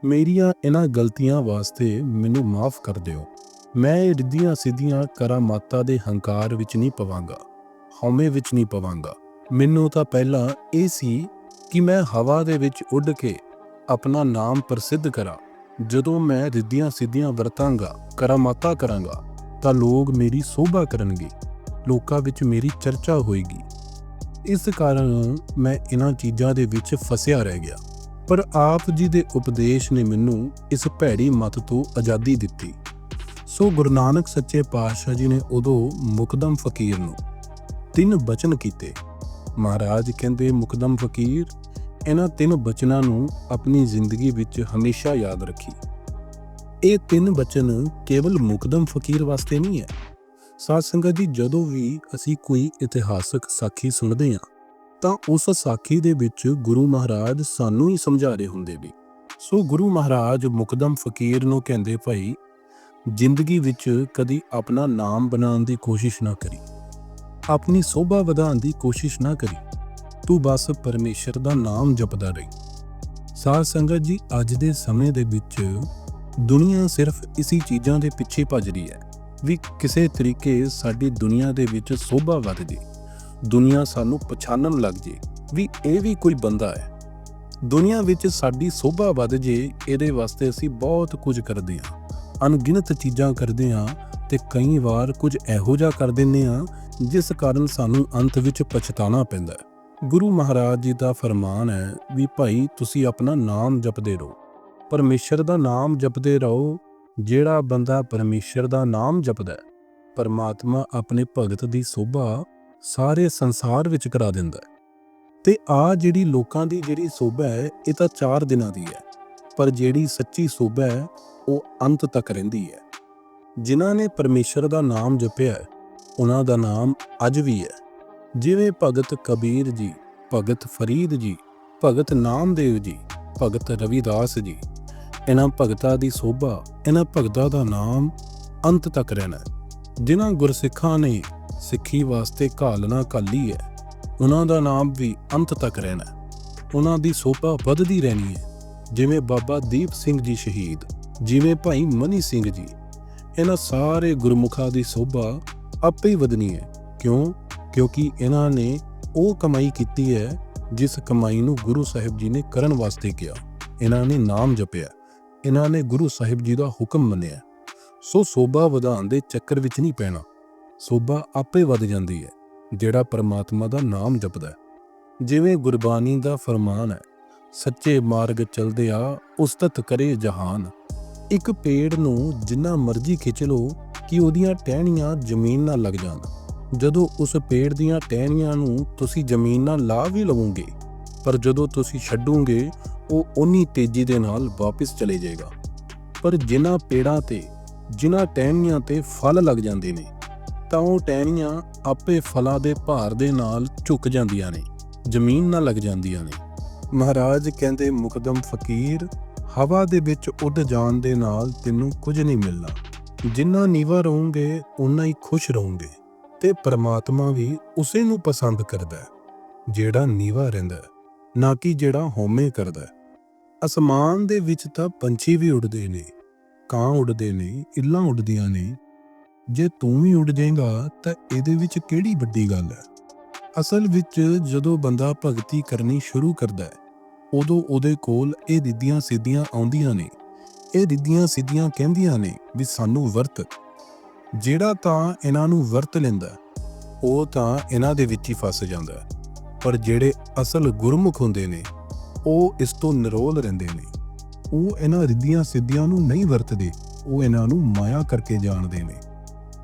ਮੇਰੀਆਂ ਇਹਨਾਂ ਗਲਤੀਆਂ ਵਾਸਤੇ ਮੈਨੂੰ ਮਾਫ ਕਰ ਦਿਓ। ਮੈਂ ਇਹ ਰਿੱਧੀਆਂ ਸਿੱਧੀਆਂ ਕਰਾਮਾਤਾਂ ਦੇ ਹੰਕਾਰ ਵਿੱਚ ਨਹੀਂ ਪਵਾਂਗਾ, ਹਉਮੈ ਵਿੱਚ ਨਹੀਂ ਪਵਾਂਗਾ। ਮੈਨੂੰ ਤਾਂ ਪਹਿਲਾਂ ਇਹ ਸੀ ਕਿ ਮੈਂ ਹਵਾ ਦੇ ਵਿੱਚ ਉੱਡ ਕੇ ਆਪਣਾ ਨਾਮ ਪ੍ਰਸਿੱਧ ਕਰਾਂ। ਜਦੋਂ ਮੈਂ ਰਿੱਧੀਆਂ ਸਿੱਧੀਆਂ ਵਰਤਾਂਗਾ ਕਰਾਮਾਤਾਂ ਕਰਾਂਗਾ, ਤਾਂ ਲੋਕ ਮੇਰੀ ਸੋਭਾ ਕਰਨਗੇ, ਲੋਕਾਂ ਵਿੱਚ ਮੇਰੀ ਚਰਚਾ ਹੋਏਗੀ। ਇਸ ਕਾਰਨ ਮੈਂ ਇਹਨਾਂ ਚੀਜ਼ਾਂ ਦੇ ਵਿੱਚ ਫਸਿਆ ਰਹਿ ਗਿਆ। ਪਰ ਆਪ ਜੀ ਦੇ ਉਪਦੇਸ਼ ਨੇ ਮੈਨੂੰ ਇਸ ਭੈੜੀ ਮਤ ਤੋਂ ਆਜ਼ਾਦੀ ਦਿੱਤੀ। ਸੋ ਗੁਰੂ ਨਾਨਕ ਸੱਚੇ ਪਾਤਸ਼ਾਹ ਜੀ ਨੇ ਉਦੋਂ ਮੁਕਦਮ ਫਕੀਰ ਨੂੰ ਤਿੰਨ ਬਚਨ ਕੀਤੇ। ਮਹਾਰਾਜ ਕਹਿੰਦੇ, ਮੁਕਦਮ ਫਕੀਰ, ਇਹਨਾਂ ਤਿੰਨ ਬਚਨਾਂ ਨੂੰ ਆਪਣੀ ਜ਼ਿੰਦਗੀ ਵਿੱਚ ਹਮੇਸ਼ਾ ਯਾਦ ਰੱਖੀ। ਇਹ ਤਿੰਨ ਬਚਨ ਕੇਵਲ ਮੁਕਦਮ ਫਕੀਰ ਵਾਸਤੇ ਨਹੀਂ ਹੈ। ਸਾਧ ਸੰਗਤ ਜੀ, ਜਦੋਂ ਵੀ ਅਸੀਂ ਕੋਈ ਇਤਿਹਾਸਕ ਸਾਖੀ ਸੁਣਦੇ ਹਾਂ ਤਾਂ ਉਸ ਸਾਖੀ ਦੇ ਵਿੱਚ ਗੁਰੂ ਮਹਾਰਾਜ ਸਾਨੂੰ ਹੀ ਸਮਝਾ ਰਹੇ ਹੁੰਦੇ ਵੀ। ਸੋ ਗੁਰੂ ਮਹਾਰਾਜ ਮੁਕਦਮ ਫਕੀਰ ਨੂੰ ਕਹਿੰਦੇ ਭਾਈ, ਜ਼ਿੰਦਗੀ ਵਿੱਚ ਕਦੀ ਆਪਣਾ ਨਾਮ ਬਣਾਉਣ ਦੀ ਕੋਸ਼ਿਸ਼ ਨਾ ਕਰੀ। ਆਪਣੀ ਸੋਭਾ ਵਧਾਉਣ ਦੀ ਕੋਸ਼ਿਸ਼ ਨਾ ਕਰੀ। ਤੂੰ ਬਸ ਪਰਮੇਸ਼ਰ ਦਾ ਨਾਮ ਜਪਦਾ ਰਹੀ। ਸਾਧ ਸੰਗਤ ਜੀ, ਅੱਜ ਦੇ ਸਮੇਂ ਦੇ ਵਿੱਚ ਦੁਨੀਆ ਸਿਰਫ ਇਸੀ ਚੀਜ਼ਾਂ ਦੇ ਪਿੱਛੇ ਭੱਜ ਰਹੀ ਹੈ ਵੀ ਕਿਸੇ ਤਰੀਕੇ ਸਾਡੀ ਦੁਨੀਆ ਦੇ ਵਿੱਚ ਸੋਭਾ ਵੱਧ ਜੇ। ਦੁਨੀਆ ਸਾਨੂੰ ਪਛਾਣਨ ਲੱਗ ਜੇ ਵੀ ਇਹ ਵੀ ਕੋਈ ਬੰਦਾ ਹੈ। ਦੁਨੀਆ ਵਿੱਚ ਸਾਡੀ ਸੋਭਾ ਵੱਧ ਜੇ, ਇਹਦੇ ਵਾਸਤੇ ਅਸੀਂ ਬਹੁਤ ਕੁਝ ਕਰਦੇ ਹਾਂ। ਅਣਗਿਣਤ ਚੀਜ਼ਾਂ ਕਰਦੇ ਹਾਂ ਤੇ ਕਈ ਵਾਰ ਕੁਝ ਇਹੋ ਜਿਹਾ ਕਰ ਦਿੰਦੇ ਹਾਂ, ਜਿਸ ਕਾਰਨ ਸਾਨੂੰ ਅੰਤ ਵਿੱਚ ਪਛਤਾਣਾ ਪੈਂਦਾ ਹੈ। ਗੁਰੂ ਮਹਾਰਾਜ ਜੀ ਦਾ ਫਰਮਾਨ ਹੈ ਵੀ ਭਾਈ, ਤੁਸੀਂ ਆਪਣਾ ਨਾਮ ਜਪਦੇ ਰਹੋ। ਪਰਮੇਸ਼ਰ ਦਾ ਨਾਮ ਜਪਦੇ ਰਹੋ, ਜਿਹੜਾ ਬੰਦਾ ਪਰਮੇਸ਼ਰ ਦਾ ਨਾਮ ਜਪਦਾ ਹੈ। ਪਰਮਾਤਮਾ ਆਪਣੇ ਭਗਤ ਦੀ ਸੋਭਾ ਸਾਰੇ ਸੰਸਾਰ ਵਿੱਚ ਕਰਾ ਦਿੰਦਾ ਹੈ। ਤੇ ਆ ਜਿਹੜੀ ਲੋਕਾਂ ਦੀ ਜਿਹੜੀ ਸੋਭਾ ਹੈ, ਇਹ ਤਾਂ 4 ਦਿਨਾਂ ਦੀ ਹੈ। ਪਰ ਜਿਹੜੀ ਸੱਚੀ ਸੋਭਾ ਹੈ, ਉਹ ਅੰਤ ਤੱਕ ਰਹਿੰਦੀ ਹੈ। ਜਿਨ੍ਹਾਂ ਨੇ ਪਰਮੇਸ਼ਰ ਦਾ ਨਾਮ ਜਪਿਆ ਉਹਨਾਂ ਦਾ ਨਾਮ ਅੱਜ ਵੀ ਹੈ। ਜਿਵੇਂ ਭਗਤ ਕਬੀਰ ਜੀ, ਭਗਤ ਫਰੀਦ ਜੀ, ਭਗਤ ਨਾਮਦੇਵ ਜੀ, ਭਗਤ ਰਵਿਦਾਸ ਜੀ, ਇਹਨਾਂ ਭਗਤਾਂ ਦੀ ਸੋਭਾ, ਇਹਨਾਂ ਭਗਤਾਂ ਦਾ ਨਾਮ ਅੰਤ ਤੱਕ ਰਹਿਣਾ ਹੈ। ਜਿਨ੍ਹਾਂ ਗੁਰਸਿੱਖਾਂ ਨੇ ਸਿੱਖੀ ਵਾਸਤੇ ਘਾਲਣਾ ਕਾਲੀ ਹੈ। ਉਹਨਾਂ ਦਾ ਨਾਮ ਵੀ ਅੰਤ ਤੱਕ ਰਹਿਣਾ ਹੈ। ਉਹਨਾਂ ਦੀ ਸੋਭਾ ਵੱਧਦੀ ਰਹਿਣੀ ਹੈ। ਜਿਵੇਂ ਬਾਬਾ ਦੀਪ ਸਿੰਘ ਜੀ ਸ਼ਹੀਦ, ਜਿਵੇਂ ਭਾਈ ਮਨੀ ਸਿੰਘ ਜੀ। ਇਹਨਾਂ ਸਾਰੇ ਗੁਰਮੁਖਾਂ ਦੀ ਸੋਭਾ ਆਪੇ ਹੀ ਵਧਣੀ ਹੈ। ਕਿਉਂ? ਕਿਉਂਕਿ ਇਹਨਾਂ ਨੇ ਉਹ ਕਮਾਈ ਕੀਤੀ ਹੈ, ਜਿਸ ਕਮਾਈ ਨੂੰ ਗੁਰੂ ਸਾਹਿਬ ਜੀ ਨੇ ਕਰਨ ਵਾਸਤੇ ਕਿਹਾ। ਇਹਨਾਂ ਨੇ ਨਾਮ ਜਪਿਆ। ਇਹਨਾਂ ਨੇ ਗੁਰੂ ਸਾਹਿਬ ਜੀ ਦਾ ਹੁਕਮ ਮੰਨਿਆ। ਸੋ ਸੋਭਾ ਵਧਾਉਣ ਦੇ ਚੱਕਰ ਵਿੱਚ ਨਹੀਂ ਪੈਣਾ। ਸੋਭਾ ਆਪੇ ਵੱਧ ਜਾਂਦੀ ਹੈ, ਜਿਹੜਾ ਪਰਮਾਤਮਾ ਦਾ ਨਾਮ ਜਪਦਾ ਹੈ। ਜਿਵੇਂ ਗੁਰਬਾਣੀ ਦਾ ਫਰਮਾਨ ਹੈ, ਸੱਚੇ ਮਾਰਗ ਚਲਦੇ ਆ, ਉਸਤਤ ਕਰੇ ਜਹਾਨ। ਇੱਕ ਪੇੜ ਨੂੰ ਜਿੰਨਾ ਮਰਜ਼ੀ ਖਿੱਚ ਲਓ ਕਿ ਉਹਦੀਆਂ ਟਹਿਣੀਆਂ ਜ਼ਮੀਨ ਨਾਲ ਲੱਗ ਜਾਣ। ਜਦੋਂ ਉਸ ਪੇੜ ਦੀਆਂ ਟਹਿਣੀਆਂ ਨੂੰ ਤੁਸੀਂ ਜ਼ਮੀਨ ਨਾਲ ਲਾ ਵੀ ਲਵੋਗੇ, ਪਰ ਜਦੋਂ ਤੁਸੀਂ ਛੱਡੋਗੇ, ਉਹ ਉਨੀ ਤੇਜ਼ੀ ਦੇ ਨਾਲ ਵਾਪਸ ਚਲੇ ਜਾਏਗਾ। ਪਰ ਜਿਨ੍ਹਾਂ ਪੇੜਾਂ ਤੇ, ਜਿਨ੍ਹਾਂ ਟਹਿਣੀਆਂ ਤੇ ਫਲ ਲੱਗ ਜਾਂਦੇ ਨੇ ਤਾਂ ਉਹ ਟਹਿਣੀਆਂ ਆਪੇ ਫਲਾਂ ਦੇ ਭਾਰ ਦੇ ਨਾਲ ਝੁਕ ਜਾਂਦੀਆਂ ਨੇ, ਜ਼ਮੀਨ ਨਾਲ ਲੱਗ ਜਾਂਦੀਆਂ ਨੇ। ਮਹਾਰਾਜ ਕਹਿੰਦੇ, ਮੁਕਦਮ ਫਕੀਰ, ਹਵਾ ਦੇ ਵਿੱਚ ਉੱਡ ਜਾਣ ਦੇ ਨਾਲ ਤੈਨੂੰ ਕੁਝ ਨਹੀਂ ਮਿਲਣਾ। ਜਿੰਨਾ ਨੀਵਾ ਰਹੋਗੇ ਉਨਾ ਹੀ ਖੁਸ਼ ਰਹੋਗੇ। ਤੇ ਪਰਮਾਤਮਾ ਵੀ ਉਸੇ ਨੂੰ ਪਸੰਦ ਕਰਦਾ ਹੈ, ਜਿਹੜਾ ਨੀਵਾ ਰਹਿੰਦਾ ਨਾ ਕਿ ਜਿਹੜਾ ਹਉਮੈ ਕਰਦਾ ਅਸਮਾਨ ਦੇ ਵਿੱਚ ਤਾਂ ਪੰਛੀ ਵੀ ਉੱਡਦੇ ਨੇ, ਕਾਂ ਉੱਡਦੇ ਨੇ ਇੱਲਾਂ ਉੱਡਦੀਆਂ ਨੇ ਜੇ ਤੂੰ ਵੀ ਉੱਡ ਜਾਏਗਾ, ਤਾਂ ਇਹਦੇ ਵਿੱਚ ਕਿਹੜੀ ਵੱਡੀ ਗੱਲ ਹੈ? ਅਸਲ ਵਿੱਚ ਜਦੋਂ ਬੰਦਾ ਭਗਤੀ ਕਰਨੀ ਸ਼ੁਰੂ ਕਰਦਾ ਹੈ, ਉਦੋਂ ਉਹਦੇ ਕੋਲ ਇਹ ਰਿੱਧੀਆਂ ਸਿੱਧੀਆਂ ਆਉਂਦੀਆਂ ਨੇ। ਇਹ ਰਿੱਧੀਆਂ ਸਿੱਧੀਆਂ ਕਹਿੰਦੀਆਂ ਨੇ ਵੀ ਸਾਨੂੰ ਵਰਤ। ਜਿਹੜਾ ਤਾਂ ਇਹਨਾਂ ਨੂੰ ਵਰਤ ਲੈਂਦਾ, ਉਹ ਤਾਂ ਇਹਨਾਂ ਦੇ ਵਿੱਚ ਹੀ ਫਸ ਜਾਂਦਾ ਪਰ ਜਿਹੜੇ ਅਸਲ ਗੁਰਮੁਖ ਹੁੰਦੇ ਨੇ, ਉਹ ਇਸ ਤੋਂ ਨਿਰੋਲ ਰਹਿੰਦੇ ਨੇ। ਉਹ ਇਹਨਾਂ ਰਿੱਧੀਆਂ ਸਿੱਧੀਆਂ ਨੂੰ ਨਹੀਂ ਵਰਤਦੇ, ਉਹ ਇਹਨਾਂ ਨੂੰ ਮਾਇਆ ਕਰਕੇ ਜਾਣਦੇ ਨੇ।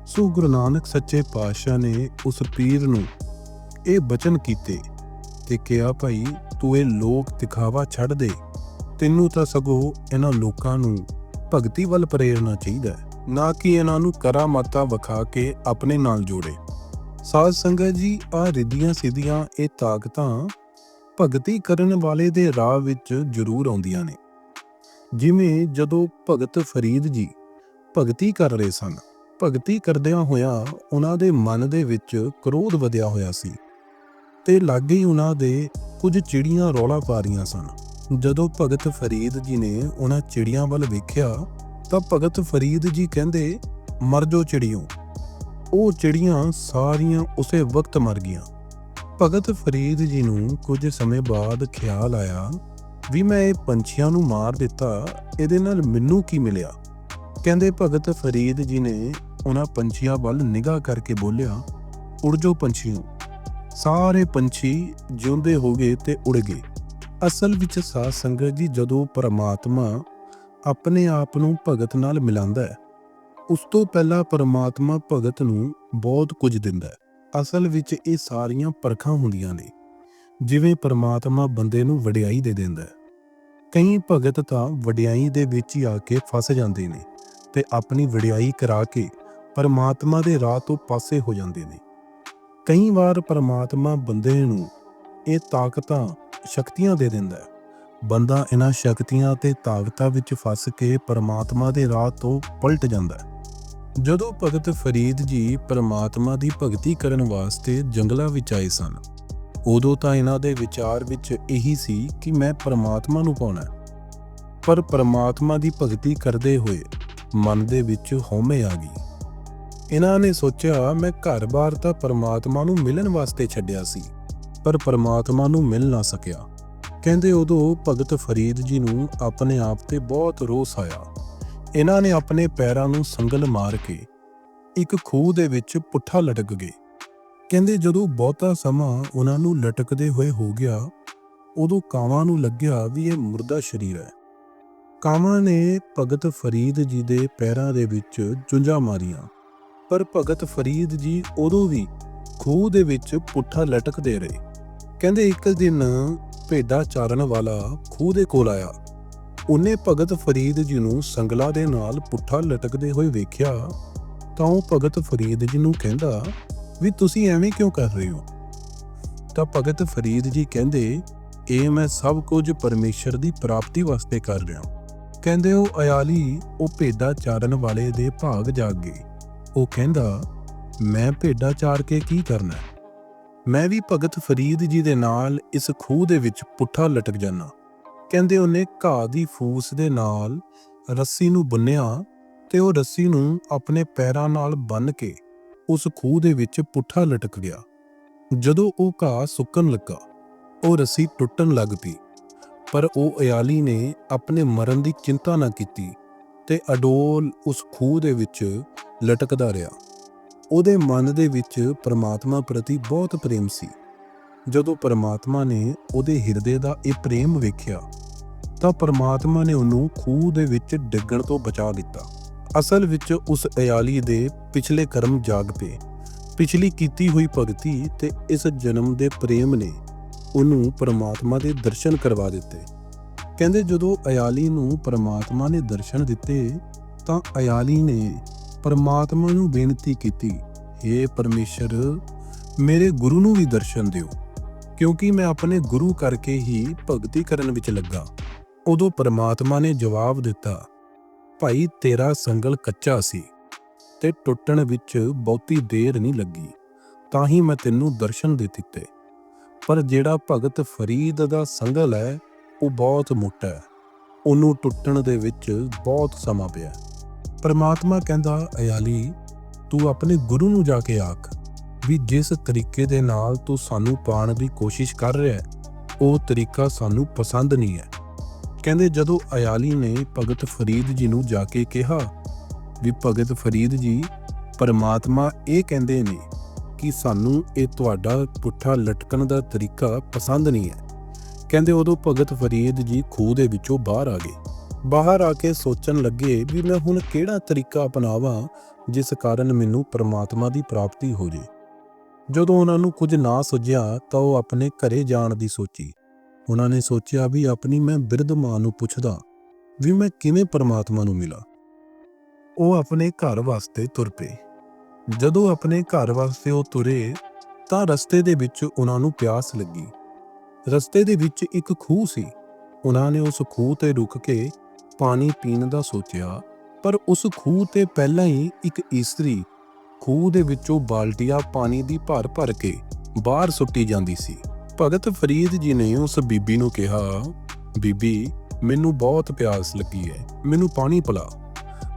ਸੋ ਗੁਰੂ ਨਾਨਕ ਸੱਚੇ ਪਾਤਸ਼ਾਹ ਨੇ ਉਸ ਪੀਰ ਨੂੰ ਇਹ ਬਚਨ ਕੀਤੇ ਤੇ ਕਿਹਾ ਭਾਈ ਤੂੰ ਇਹ ਲੋਕ ਦਿਖਾਵਾ ਛੱਡ ਦੇ। ਤੈਨੂੰ ਤਾਂ ਸਗੋਂ ਇਹਨਾਂ ਲੋਕਾਂ ਨੂੰ ਭਗਤੀ ਵੱਲ ਪ੍ਰੇਰਨਾ ਚਾਹੀਦਾ ਹੈ, ਨਾ ਕਿ ਇਹਨਾਂ ਨੂੰ ਕਰਾਮਾਤਾ ਵਿਖਾ ਕੇ ਆਪਣੇ ਨਾਲ ਜੋੜੇ। ਸਾਧ ਸੰਗਤ ਜੀ ਆ ਰਿੱਧੀਆਂ ਸਿੱਧੀਆਂ ਇਹ ਤਾਕਤਾਂ ਭਗਤੀ ਕਰਨ ਵਾਲੇ ਦੇ ਰਾਹ ਵਿੱਚ ਜ਼ਰੂਰ ਆਉਂਦੀਆਂ ਨੇ। ਜਿਵੇਂ ਜਦੋਂ ਭਗਤ ਫਰੀਦ ਜੀ ਭਗਤੀ ਕਰ ਰਹੇ ਸਨ ਭਗਤੀ ਕਰਦਿਆਂ ਹੋਇਆਂ ਉਹਨਾਂ ਦੇ ਮਨ ਦੇ ਵਿੱਚ ਕ੍ਰੋਧ ਵਧਿਆ ਹੋਇਆ ਸੀ ਤੇ ਲਾਗੇ ਹੀ ਉਹਨਾਂ ਦੇ ਕੁਝ ਚਿੜੀਆਂ ਰੌਲਾ ਪਾ ਰਹੀਆਂ ਸਨ। ਜਦੋਂ ਭਗਤ ਫਰੀਦ ਜੀ ਨੇ ਉਹਨਾਂ ਚਿੜੀਆਂ ਵੱਲ ਵੇਖਿਆ ਤਾਂ ਭਗਤ ਫਰੀਦ ਜੀ ਕਹਿੰਦੇ, ਮਰ ਜੋ ਚਿੜੀਓ। ਉਹ ਚਿੜੀਆਂ ਸਾਰੀਆਂ ਉਸੇ ਵਕਤ ਮਰ ਗਈਆਂ। ਭਗਤ ਫਰੀਦ ਜੀ ਨੂੰ ਕੁਝ ਸਮੇਂ ਬਾਅਦ ਖਿਆਲ ਆਇਆ, ਵੀ ਮੈਂ ਇਹ ਪੰਛੀਆਂ ਨੂੰ ਮਾਰ ਦਿੱਤਾ, ਇਹਦੇ ਨਾਲ ਮੈਨੂੰ ਕੀ ਮਿਲਿਆ? ਕਹਿੰਦੇ ਭਗਤ ਫਰੀਦ ਜੀ ਨੇ ਉਹਨਾਂ ਪੰਛੀਆਂ ਵੱਲ ਨਿਗਾਹ ਕਰਕੇ ਬੋਲਿਆ, ਉੜ ਜੋ ਪੰਛੀਓ। ਸਾਰੇ ਪੰਛੀ ਜਿਉਂਦੇ ਹੋ ਗਏ ਤੇ ਉੜ ਗਏ। ਅਸਲ ਵਿੱਚ ਸਾਧ ਸੰਗਤ ਜੀ ਜਦੋਂ ਪਰਮਾਤਮਾ ਆਪਣੇ ਆਪ ਨੂੰ ਭਗਤ ਨਾਲ ਮਿਲਾਉਂਦਾ ਹੈ, ਉਸ ਤੋਂ ਪਹਿਲਾਂ ਪਰਮਾਤਮਾ ਭਗਤ ਨੂੰ ਬਹੁਤ ਕੁਝ ਦਿੰਦਾ ਹੈ। ਅਸਲ ਵਿੱਚ ਇਹ ਸਾਰੀਆਂ ਪਰਖਾਂ ਹੁੰਦੀਆਂ ਨੇ, ਜਿਵੇਂ ਪਰਮਾਤਮਾ ਬੰਦੇ ਨੂੰ ਵਡਿਆਈ ਦੇ ਦਿੰਦਾ ਹੈ। ਕਈ ਭਗਤ ਤਾਂ ਵਡਿਆਈ ਦੇ ਵਿੱਚ ਹੀ ਆ ਕੇ ਫਸ ਜਾਂਦੇ ਨੇ। ਤੇ ਆਪਣੀ ਵਡਿਆਈ ਕਰਾ ਕੇ ਪਰਮਾਤਮਾ ਦੇ ਰਾਹ ਤੋਂ ਪਾਸੇ ਹੋ ਜਾਂਦੇ ਨੇ। ਕਈ ਵਾਰ ਪਰਮਾਤਮਾ ਬੰਦੇ ਨੂੰ ਇਹ ਤਾਕਤਾਂ ਸ਼ਕਤੀਆਂ ਦੇ ਦਿੰਦਾ ਹੈ। ਬੰਦਾ ਇਹਨਾਂ ਸ਼ਕਤੀਆਂ ਤੇ ਤਾਕਤਾਂ ਵਿੱਚ ਫਸ ਕੇ ਪਰਮਾਤਮਾ ਦੇ ਰਾਹ ਤੋਂ ਪਲਟ ਜਾਂਦਾ ਹੈ। ਜਦੋਂ ਭਗਤ ਫਰੀਦ ਜੀ ਪਰਮਾਤਮਾ ਦੀ ਭਗਤੀ ਕਰਨ ਵਾਸਤੇ ਜੰਗਲਾਂ ਵਿੱਚ ਆਏ ਸਨ, ਉਦੋਂ ਤਾਂ ਇਹਨਾਂ ਦੇ ਵਿਚਾਰ ਵਿੱਚ ਇਹੀ ਸੀ ਕਿ ਮੈਂ ਪਰਮਾਤਮਾ ਨੂੰ ਪਾਉਣਾ ਪਰ ਪਰਮਾਤਮਾ ਦੀ ਭਗਤੀ ਕਰਦੇ ਹੋਏ ਮਨ ਦੇ ਵਿੱਚ ਹਉਮੈ ਆ ਗਈ। ਇਹਨਾਂ ਨੇ ਸੋਚਿਆ, ਮੈਂ ਘਰ-ਬਾਰ ਤਾਂ ਪਰਮਾਤਮਾ ਨੂੰ ਮਿਲਣ ਵਾਸਤੇ ਛੱਡਿਆ ਸੀ, ਪਰ ਪਰਮਾਤਮਾ ਨੂੰ ਮਿਲ ਨਾ ਸਕਿਆ। ਕਹਿੰਦੇ ਉਦੋਂ ਭਗਤ ਫਰੀਦ ਜੀ ਨੂੰ ਆਪਣੇ ਆਪ ਤੇ ਬਹੁਤ ਰੋਸ ਆਇਆ। ਇਹਨਾਂ ਨੇ ਆਪਣੇ ਪੈਰਾਂ ਨੂੰ ਸੰਗਲ ਮਾਰ ਕੇ ਇੱਕ ਖੂਹ ਦੇ ਵਿੱਚ ਪੁੱਠਾ ਲਟਕ ਗਏ। ਕਹਿੰਦੇ ਜਦੋਂ ਬਹੁਤਾ ਸਮਾਂ ਉਹਨਾਂ ਨੂੰ ਲਟਕਦੇ ਹੋਏ ਹੋ ਗਿਆ, ਉਦੋਂ ਕਾਵਾਂ ਨੂੰ ਲੱਗਿਆ ਵੀ ਇਹ ਮੁਰਦਾ ਸਰੀਰ ਹੈ। ਕਾਵਾਂ ਨੇ ਭਗਤ ਫਰੀਦ ਜੀ ਦੇ ਪੈਰਾਂ ਦੇ ਵਿੱਚ ਜੁੰਝਾਂ ਮਾਰੀਆਂ। ਪਰ ਭਗਤ ਫਰੀਦ ਜੀ ਉਦੋਂ ਵੀ ਖੂਹ ਦੇ ਵਿੱਚ ਪੁੱਠਾ ਲਟਕਦੇ ਰਹੇ। ਕਹਿੰਦੇ ਇੱਕ ਦਿਨ ਭੇਡਾ ਚਾਰਨ ਵਾਲਾ ਖੂਹ ਦੇ ਕੋਲ ਆਇਆ। ਉਹਨੇ ਭਗਤ ਫਰੀਦ ਜੀ ਨੂੰ ਸੰਗਲਾ ਦੇ ਨਾਲ ਪੁੱਠਾ ਲਟਕਦੇ ਹੋਏ ਵੇਖਿਆ ਤਾਂ ਉਹ ਭਗਤ ਫਰੀਦ ਜੀ ਨੂੰ ਕਹਿੰਦਾ, ਵੀ ਤੁਸੀਂ ਐਵੇਂ ਕਿਉਂ ਕਰ ਰਹੇ ਹੋ? ਤਾਂ ਭਗਤ ਫਰੀਦ ਜੀ ਕਹਿੰਦੇ, ਇਹ ਮੈਂ ਸਭ ਕੁਝ ਪਰਮੇਸ਼ਰ ਦੀ ਪ੍ਰਾਪਤੀ ਵਾਸਤੇ ਕਰ ਰਿਹਾ ਕਹਿੰਦੇ ਉਹ ਅਯਾਲੀ ਉਹ ਭੇਡਾਂ ਚਾਰਨ ਵਾਲੇ ਦੇ ਭਾਗ ਜਾਗ ਗਏ ਉਹ ਕਹਿੰਦਾ, ਮੈਂ ਭੇਡਾਂ ਚਾਰ ਕੇ ਕੀ ਕਰਨਾ? ਮੈਂ ਵੀ ਭਗਤ ਫਰੀਦ ਜੀ ਦੇ ਨਾਲ ਇਸ ਖੂਹ ਦੇ ਵਿੱਚ ਪੁੱਠਾ ਲਟਕ ਜਾਣਾ ਕਹਿੰਦੇ ਉਹਨੇ ਘਾਹ ਦੀ ਫੂਸ ਦੇ ਨਾਲ ਰੱਸੀ ਨੂੰ ਬੰਨਿਆ ਤੇ ਉਹ ਰੱਸੀ ਨੂੰ ਆਪਣੇ ਪੈਰਾਂ ਨਾਲ ਬੰਨ ਕੇ ਉਸ ਖੂਹ ਦੇ ਵਿੱਚ ਪੁੱਠਾ ਲਟਕ ਗਿਆ। ਜਦੋਂ ਉਹ ਘਾਹ ਸੁੱਕਣ ਲੱਗਾ, ਉਹ ਰੱਸੀ ਟੁੱਟਣ ਲੱਗ ਪਈ। ਪਰ ਉਹ ਅਯਾਲੀ ਨੇ ਆਪਣੇ ਮਰਨ ਦੀ ਚਿੰਤਾ ਨਾ ਕੀਤੀ ਤੇ ਅਡੋਲ ਉਸ ਖੂਹ ਦੇ ਵਿੱਚ ਲਟਕਦਾ ਰਿਹਾ। ਉਹਦੇ ਮਨ ਦੇ ਵਿੱਚ ਪਰਮਾਤਮਾ ਪ੍ਰਤੀ ਬਹੁਤ ਪ੍ਰੇਮ ਸੀ। ਜਦੋਂ ਪਰਮਾਤਮਾ ਨੇ ਉਹਦੇ ਹਿਰਦੇ ਦਾ ਇਹ ਪ੍ਰੇਮ ਵੇਖਿਆ, ਤਾਂ ਪ੍ਰਮਾਤਮਾ ਨੇ ਉਹਨੂੰ ਖੂਹ ਦੇ ਵਿੱਚ ਡਿੱਗਣ ਤੋਂ ਬਚਾ ਦਿੱਤਾ। ਅਸਲ ਵਿੱਚ ਉਸ ਅਯਾਲੀ ਦੇ ਪਿਛਲੇ ਕਰਮ ਜਾਗ ਪਏ। ਪਿਛਲੀ ਕੀਤੀ ਹੋਈ ਭਗਤੀ ਤੇ ਇਸ ਜਨਮ ਦੇ ਪ੍ਰੇਮ ਨੇ ਉਹਨੂੰ ਪਰਮਾਤਮਾ ਦੇ ਦਰਸ਼ਨ ਕਰਵਾ ਦਿੱਤੇ। ਕਹਿੰਦੇ ਜਦੋਂ ਅਯਾਲੀ ਨੂੰ ਪਰਮਾਤਮਾ ਨੇ ਦਰਸ਼ਨ ਦਿੱਤੇ, ਤਾਂ ਅਯਾਲੀ ਨੇ ਪਰਮਾਤਮਾ ਨੂੰ ਬੇਨਤੀ ਕੀਤੀ हे ਪਰਮੇਸ਼ਰ, ਮੇਰੇ ਗੁਰੂ ਨੂੰ ਵੀ ਦਰਸ਼ਨ ਦਿਓ, ਕਿਉਂਕਿ ਮੈਂ ਆਪਣੇ ਗੁਰੂ ਕਰਕੇ ਹੀ ਭਗਤੀ ਕਰਨ ਵਿੱਚ ਲੱਗਾ। ਉਦੋਂ ਪਰਮਾਤਮਾ ਨੇ ਜਵਾਬ ਦਿੱਤਾ, ਭਾਈ, ਤੇਰਾ ਸੰਗਲ ਕੱਚਾ ਸੀ ਤੇ ਟੁੱਟਣ ਵਿੱਚ ਬਹੁਤੀ ਦੇਰ ਨਹੀਂ ਲੱਗੀ, ਤਾਂ ਹੀ ਮੈਂ ਤੈਨੂੰ ਦਰਸ਼ਨ ਦੇ ਦਿੱਤੇ। ਪਰ ਜਿਹੜਾ ਭਗਤ ਫਰੀਦ ਦਾ ਸੰਗਲ ਹੈ, ਉਹ ਬਹੁਤ ਮੋਟਾ ਹੈ। ਉਹਨੂੰ ਟੁੱਟਣ ਦੇ ਵਿੱਚ ਬਹੁਤ ਸਮਾਂ ਪਿਆ। ਪਰਮਾਤਮਾ ਕਹਿੰਦਾ, ਅਯਾਲੀ, ਤੂੰ ਆਪਣੇ ਗੁਰੂ ਨੂੰ ਜਾ ਕੇ ਆਖ ਵੀ ਜਿਸ ਤਰੀਕੇ ਦੇ ਨਾਲ ਤੂੰ ਸਾਨੂੰ ਪਾਣ ਦੀ ਕੋਸ਼ਿਸ਼ ਕਰ ਰਿਹਾ ਹੈ, ਉਹ ਤਰੀਕਾ ਸਾਨੂੰ ਪਸੰਦ ਨਹੀਂ ਹੈ। ਕਹਿੰਦੇ, ਜਦੋਂ ਅਯਾਲੀ ਨੇ ਭਗਤ ਫਰੀਦ ਜੀ ਨੂੰ ਜਾ ਕੇ ਕਿਹਾ ਵੀ ਭਗਤ ਫਰੀਦ ਜੀ, ਪਰਮਾਤਮਾ ਇਹ ਕਹਿੰਦੇ ਨੇ ਕਿ ਸਾਨੂੰ ਇਹ ਤੁਹਾਡਾ ਪੁੱਠਾ ਲਟਕਣ ਦਾ ਤਰੀਕਾ ਪਸੰਦ ਨਹੀਂ ਹੈ। ਕਹਿੰਦੇ ਉਦੋਂ ਭਗਤ ਫਰੀਦ ਜੀ ਖੂਹ ਦੇ ਵਿੱਚੋਂ ਬਾਹਰ ਆ ਗਏ। ਬਾਹਰ ਆ ਕੇ ਸੋਚਣ ਲੱਗੇ ਵੀ ਮੈਂ ਹੁਣ ਕਿਹੜਾ ਤਰੀਕਾ ਅਪਣਾਵਾਂ ਜਿਸ ਕਾਰਨ ਮੈਨੂੰ ਪਰਮਾਤਮਾ ਦੀ ਪ੍ਰਾਪਤੀ ਹੋ ਜੇ। ਜਦੋਂ ਉਹਨਾਂ ਨੂੰ ਕੁਝ ਨਾ ਸੁਝਿਆ ਤਾਂ ਉਹ ਆਪਣੇ ਘਰੇ ਜਾਣ ਦੀ ਸੋਚੀ। ਉਹਨਾਂ ਨੇ ਸੋਚਿਆ ਵੀ ਆਪਣੀ ਮੈਂ ਬਿਰਧ ਮਾਂ ਨੂੰ ਪੁੱਛਦਾ ਵੀ ਮੈਂ ਕਿਵੇਂ ਪਰਮਾਤਮਾ ਨੂੰ ਮਿਲਾਂ। ਉਹ ਆਪਣੇ ਘਰ ਵਾਸਤੇ ਤੁਰ ਪਏ। ਜਦੋਂ ਆਪਣੇ ਘਰ ਵਾਸਤੇ ਉਹ ਤੁਰੇ, ਤਾਂ ਰਸਤੇ ਦੇ ਵਿੱਚ ਉਹਨਾਂ ਨੂੰ ਪਿਆਸ ਲੱਗੀ। ਰਸਤੇ ਦੇ ਵਿੱਚ ਇੱਕ ਖੂਹ ਸੀ। ਉਹਨਾਂ ਨੇ ਉਸ ਖੂਹ ਤੇ ਰੁਕ ਕੇ ਪਾਣੀ ਪੀਣ ਦਾ ਸੋਚਿਆ, ਪਰ ਉਸ ਖੂਹ ਤੇ ਪਹਿਲਾਂ ਹੀ ਇੱਕ ਇਸਤਰੀ ਖੂਹ ਦੇ ਵਿੱਚੋਂ ਬਾਲਟੀਆਂ ਪਾਣੀ ਦੀ ਭਰ ਭਰ ਕੇ ਬਾਹਰ ਸੁੱਟੀ ਜਾਂਦੀ ਸੀ। ਭਗਤ ਫਰੀਦ ਜੀ ਨੇ ਉਸ ਬੀਬੀ ਨੂੰ ਕਿਹਾ, ਬੀਬੀ, ਮੈਨੂੰ ਬਹੁਤ ਪਿਆਸ ਲੱਗੀ ਹੈ, ਮੈਨੂੰ ਪਾਣੀ ਪਿਲਾ।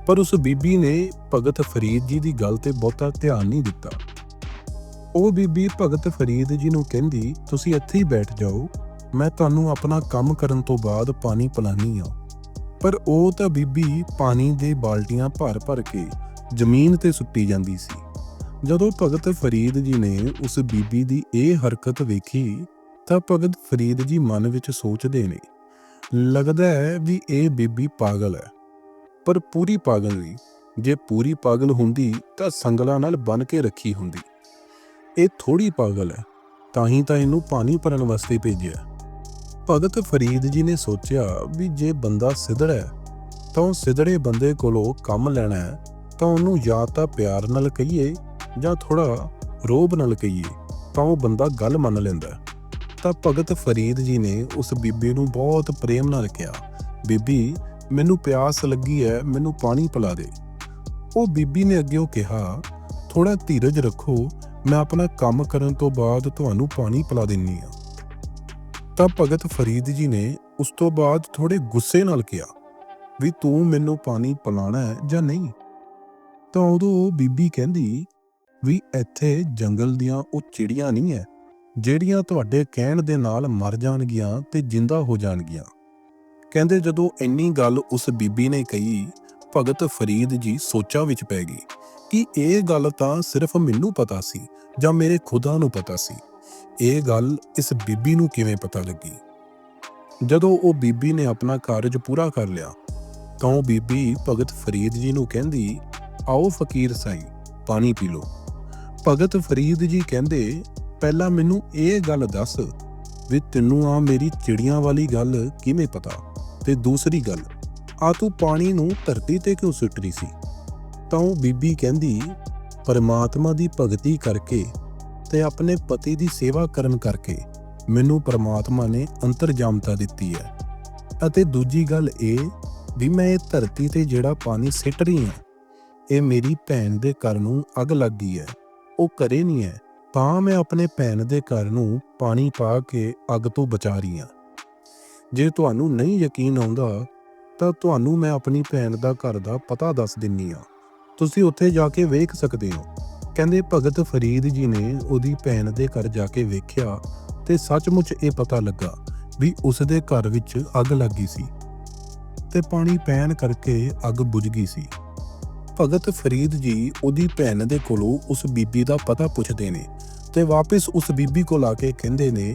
ਪਰ ਉਸ ਬੀਬੀ ਨੇ ਭਗਤ ਫਰੀਦ ਜੀ ਦੀ ਗੱਲ ਤੇ ਬਹੁਤਾ ਧਿਆਨ ਨਹੀਂ ਦਿੱਤਾ। ਉਹ ਬੀਬੀ ਭਗਤ ਫਰੀਦ ਜੀ ਨੂੰ ਕਹਿੰਦੀ, ਤੁਸੀਂ ਇੱਥੇ ਹੀ ਬੈਠ ਜਾਓ, ਮੈਂ ਤੁਹਾਨੂੰ ਆਪਣਾ ਕੰਮ ਕਰਨ ਤੋਂ ਬਾਅਦ ਪਾਣੀ ਪਿਲਾਨੀ ਆ। ਪਰ ਉਹ ਤਾਂ ਬੀਬੀ ਪਾਣੀ ਦੇ ਬਾਲਟੀਆਂ ਭਰ ਭਰ ਕੇ ਜ਼ਮੀਨ ਤੇ ਸੁੱਟੀ ਜਾਂਦੀ ਸੀ। ਜਦੋਂ ਭਗਤ ਫਰੀਦ ਜੀ ਨੇ ਉਸ ਬੀਬੀ ਦੀ ਇਹ ਹਰਕਤ ਵੇਖੀ, ਤਾਂ ਭਗਤ ਫਰੀਦ ਜੀ ਮਨ ਵਿੱਚ ਸੋਚਦੇ ਨੇ, ਲੱਗਦਾ ਹੈ ਵੀ ਇਹ ਬੀਬੀ ਪਾਗਲ ਹੈ। ਪਰ ਪੂਰੀ ਪਾਗਲ ਨਹੀਂ। ਜੇ ਪੂਰੀ ਪਾਗਲ ਹੁੰਦੀ ਤਾਂ ਸੰਗਲਾਂ ਨਾਲ ਬੰਨ ਕੇ ਰੱਖੀ ਹੁੰਦੀ। ਇਹ ਥੋੜੀ ਪਾਗਲ ਹੈ, ਤਾਂ ਹੀ ਤਾਂ ਇਹਨੂੰ ਪਾਣੀ ਭਰਨ ਵਾਸਤੇ ਭੇਜਿਆ। ਭਗਤ ਫਰੀਦ ਜੀ ਨੇ ਸੋਚਿਆ ਵੀ ਜੇ ਬੰਦਾ ਸਿਧੜ ਹੈ, ਤਾਂ ਉਹ ਸਿਧੜੇ ਬੰਦੇ ਕੋਲੋਂ ਕੰਮ ਲੈਣਾ ਹੈ, ਤਾਂ ਉਹਨੂੰ ਜਾਂ ਤਾਂ ਪਿਆਰ ਨਾਲ ਕਹੀਏ ਜਾਂ ਥੋੜਾ ਰੋਬ ਨਾਲ ਕਹੀਏ, ਤਾਂ ਉਹ ਬੰਦਾ ਗੱਲ ਮੰਨ ਲੈਂਦਾ ਤਾਂ ਭਗਤ ਫਰੀਦ ਜੀ ਨੇ ਉਸ ਬੀਬੀ ਨੂੰ ਬਹੁਤ ਪ੍ਰੇਮ ਨਾਲ ਕਿਹਾ, ਬੀਬੀ ਮੈਨੂੰ ਪਿਆਸ ਲੱਗੀ ਹੈ ਮੈਨੂੰ ਪਾਣੀ ਪਿਲਾ ਦੇ। ਉਹ ਬੀਬੀ ਨੇ ਅੱਗੇ ਉਹ ਕਿਹਾ ਥੋੜਾ ਧੀਰਜ ਰੱਖੋ, ਮੈਂ ਆਪਣਾ ਕੰਮ ਕਰਨ ਤੋਂ ਬਾਅਦ ਤੁਹਾਨੂੰ ਪਾਣੀ ਪਿਲਾ ਦਿੰਨੀ ਆ। ਤਾਂ ਭਗਤ ਫਰੀਦ ਜੀ ਨੇ ਉਸ ਤੋਂ ਬਾਅਦ ਥੋੜੇ ਗੁੱਸੇ ਨਾਲ ਕਿਹਾ, ਵੀ ਤੂੰ ਮੈਨੂੰ ਪਾਣੀ ਪਿਲਾਣਾ ਹੈ ਜਾਂ ਨਹੀਂ? ਤਾਂ ਉਦੋਂ ਉਹ ਬੀਬੀ ਕਹਿੰਦੀ, ਵੀ ਇੱਥੇ ਜੰਗਲ ਦੀਆਂ ਉਹ ਚਿੜੀਆਂ ਨਹੀਂ ਐ, ਜਿਹੜੀਆਂ ਤੁਹਾਡੇ ਕਹਿਣ ਦੇ ਨਾਲ ਮਰ ਜਾਣਗੀਆਂ ਤੇ ਜਿੰਦਾ ਹੋ ਜਾਣਗੀਆਂ। ਕਹਿੰਦੇ ਜਦੋਂ ਇੰਨੀ ਗੱਲ ਉਸ ਬੀਬੀ ਨੇ ਕਹੀ, ਭਗਤ ਫਰੀਦ ਜੀ ਸੋਚਾਂ ਵਿੱਚ ਪੈ ਗਈ ਕਿ ਇਹ ਗੱਲ ਤਾਂ ਸਿਰਫ ਮੈਨੂੰ ਪਤਾ ਸੀ ਜਾਂ ਮੇਰੇ ਖੁਦਾ ਨੂੰ ਪਤਾ ਸੀ। ਇਹ ਗੱਲ ਇਸ ਬੀਬੀ ਨੂੰ ਕਿਵੇਂ ਪਤਾ ਲੱਗੀ? ਜਦੋਂ ਉਹ ਬੀਬੀ ਨੇ ਆਪਣਾ ਕਾਰਜ ਪੂਰਾ ਕਰ ਲਿਆ, ਤਾਂ ਉਹ ਬੀਬੀ ਭਗਤ ਫਰੀਦ ਜੀ ਨੂੰ ਕਹਿੰਦੀ, ਆਓ ਫਕੀਰ ਸਾਈ, ਪਾਣੀ ਪੀ ਲਓ। ਭਗਤ ਫਰੀਦ ਜੀ ਕਹਿੰਦੇ, ਪਹਿਲਾਂ ਮੈਨੂੰ ਇਹ ਗੱਲ ਦੱਸ ਵੀ ਤੈਨੂੰ ਆ ਮੇਰੀ ਚਿੜੀਆਂ ਵਾਲੀ ਗੱਲ ਕਿਵੇਂ ਪਤਾ? ਤੇ ਦੂਸਰੀ ਗੱਲ, ਆ ਤੂੰ ਪਾਣੀ ਨੂੰ ਧਰਤੀ ਤੇ ਕਿਉਂ ਸੁੱਟ ਰਹੀ ਸੀ? ਤਾਂ ਉਹ ਬੀਬੀ ਕਹਿੰਦੀ, ਪਰਮਾਤਮਾ ਦੀ ਭਗਤੀ ਕਰਕੇ ਤੇ ਆਪਣੇ ਪਤੀ ਦੀ ਸੇਵਾ ਕਰਨ ਕਰਕੇ ਮੈਨੂੰ ਪਰਮਾਤਮਾ ਨੇ ਅੰਤਰਜਾਮਤਾ ਦਿੱਤੀ ਹੈ। ਅਤੇ ਦੂਜੀ ਗੱਲ ਇਹ ਵੀ ਮੈਂ ਇਹ ਧਰਤੀ ਤੇ ਜਿਹੜਾ ਪਾਣੀ ਸਿੱਟ ਰਹੀ ਹਾਂ, ਇਹ ਮੇਰੀ ਭੈਣ ਦੇ ਘਰ ਨੂੰ ਅੱਗ ਲੱਗ ਗਈ ਹੈ। ਉਹ ਘਰੇ ਨਹੀਂ ਹੈ, ਤਾਂ ਮੈਂ ਆਪਣੇ ਭੈਣ ਦੇ ਘਰ ਨੂੰ ਪਾਣੀ ਪਾ ਕੇ ਅੱਗ ਤੋਂ ਬਚਾ ਰਹੀ ਹਾਂ। ਜੇ ਤੁਹਾਨੂੰ ਨਹੀਂ ਯਕੀਨ ਆਉਂਦਾ, ਤਾਂ ਤੁਹਾਨੂੰ ਮੈਂ ਆਪਣੀ ਭੈਣ ਦਾ ਘਰ ਦਾ ਪਤਾ ਦੱਸ ਦਿੰਨੀ ਆ। ਤੁਸੀਂ ਉੱਥੇ ਜਾ ਕੇ ਵੇਖ ਸਕਦੇ ਹੋ। ਕਹਿੰਦੇ ਭਗਤ ਫਰੀਦ ਜੀ ਨੇ ਉਹਦੀ ਭੈਣ ਦੇ ਘਰ ਜਾ ਕੇ ਵੇਖਿਆ ਤੇ ਸੱਚਮੁੱਚ ਇਹ ਪਤਾ ਲੱਗਾ ਵੀ ਉਸ ਦੇ ਘਰ ਵਿੱਚ ਅੱਗ ਲੱਗੀ ਸੀ ਤੇ ਪਾਣੀ ਪੈਣ ਕਰਕੇ ਅੱਗ ਬੁਝ ਗਈ ਸੀ। ਭਗਤ ਫਰੀਦ ਜੀ ਉਹਦੀ ਭੈਣ ਦੇ ਕੋਲੋਂ ਉਸ ਬੀਬੀ ਦਾ ਪਤਾ ਪੁੱਛਦੇ ਨੇ ਤੇ ਵਾਪਸ ਉਸ ਬੀਬੀ ਕੋਲ ਆ ਕੇ ਕਹਿੰਦੇ ਨੇ,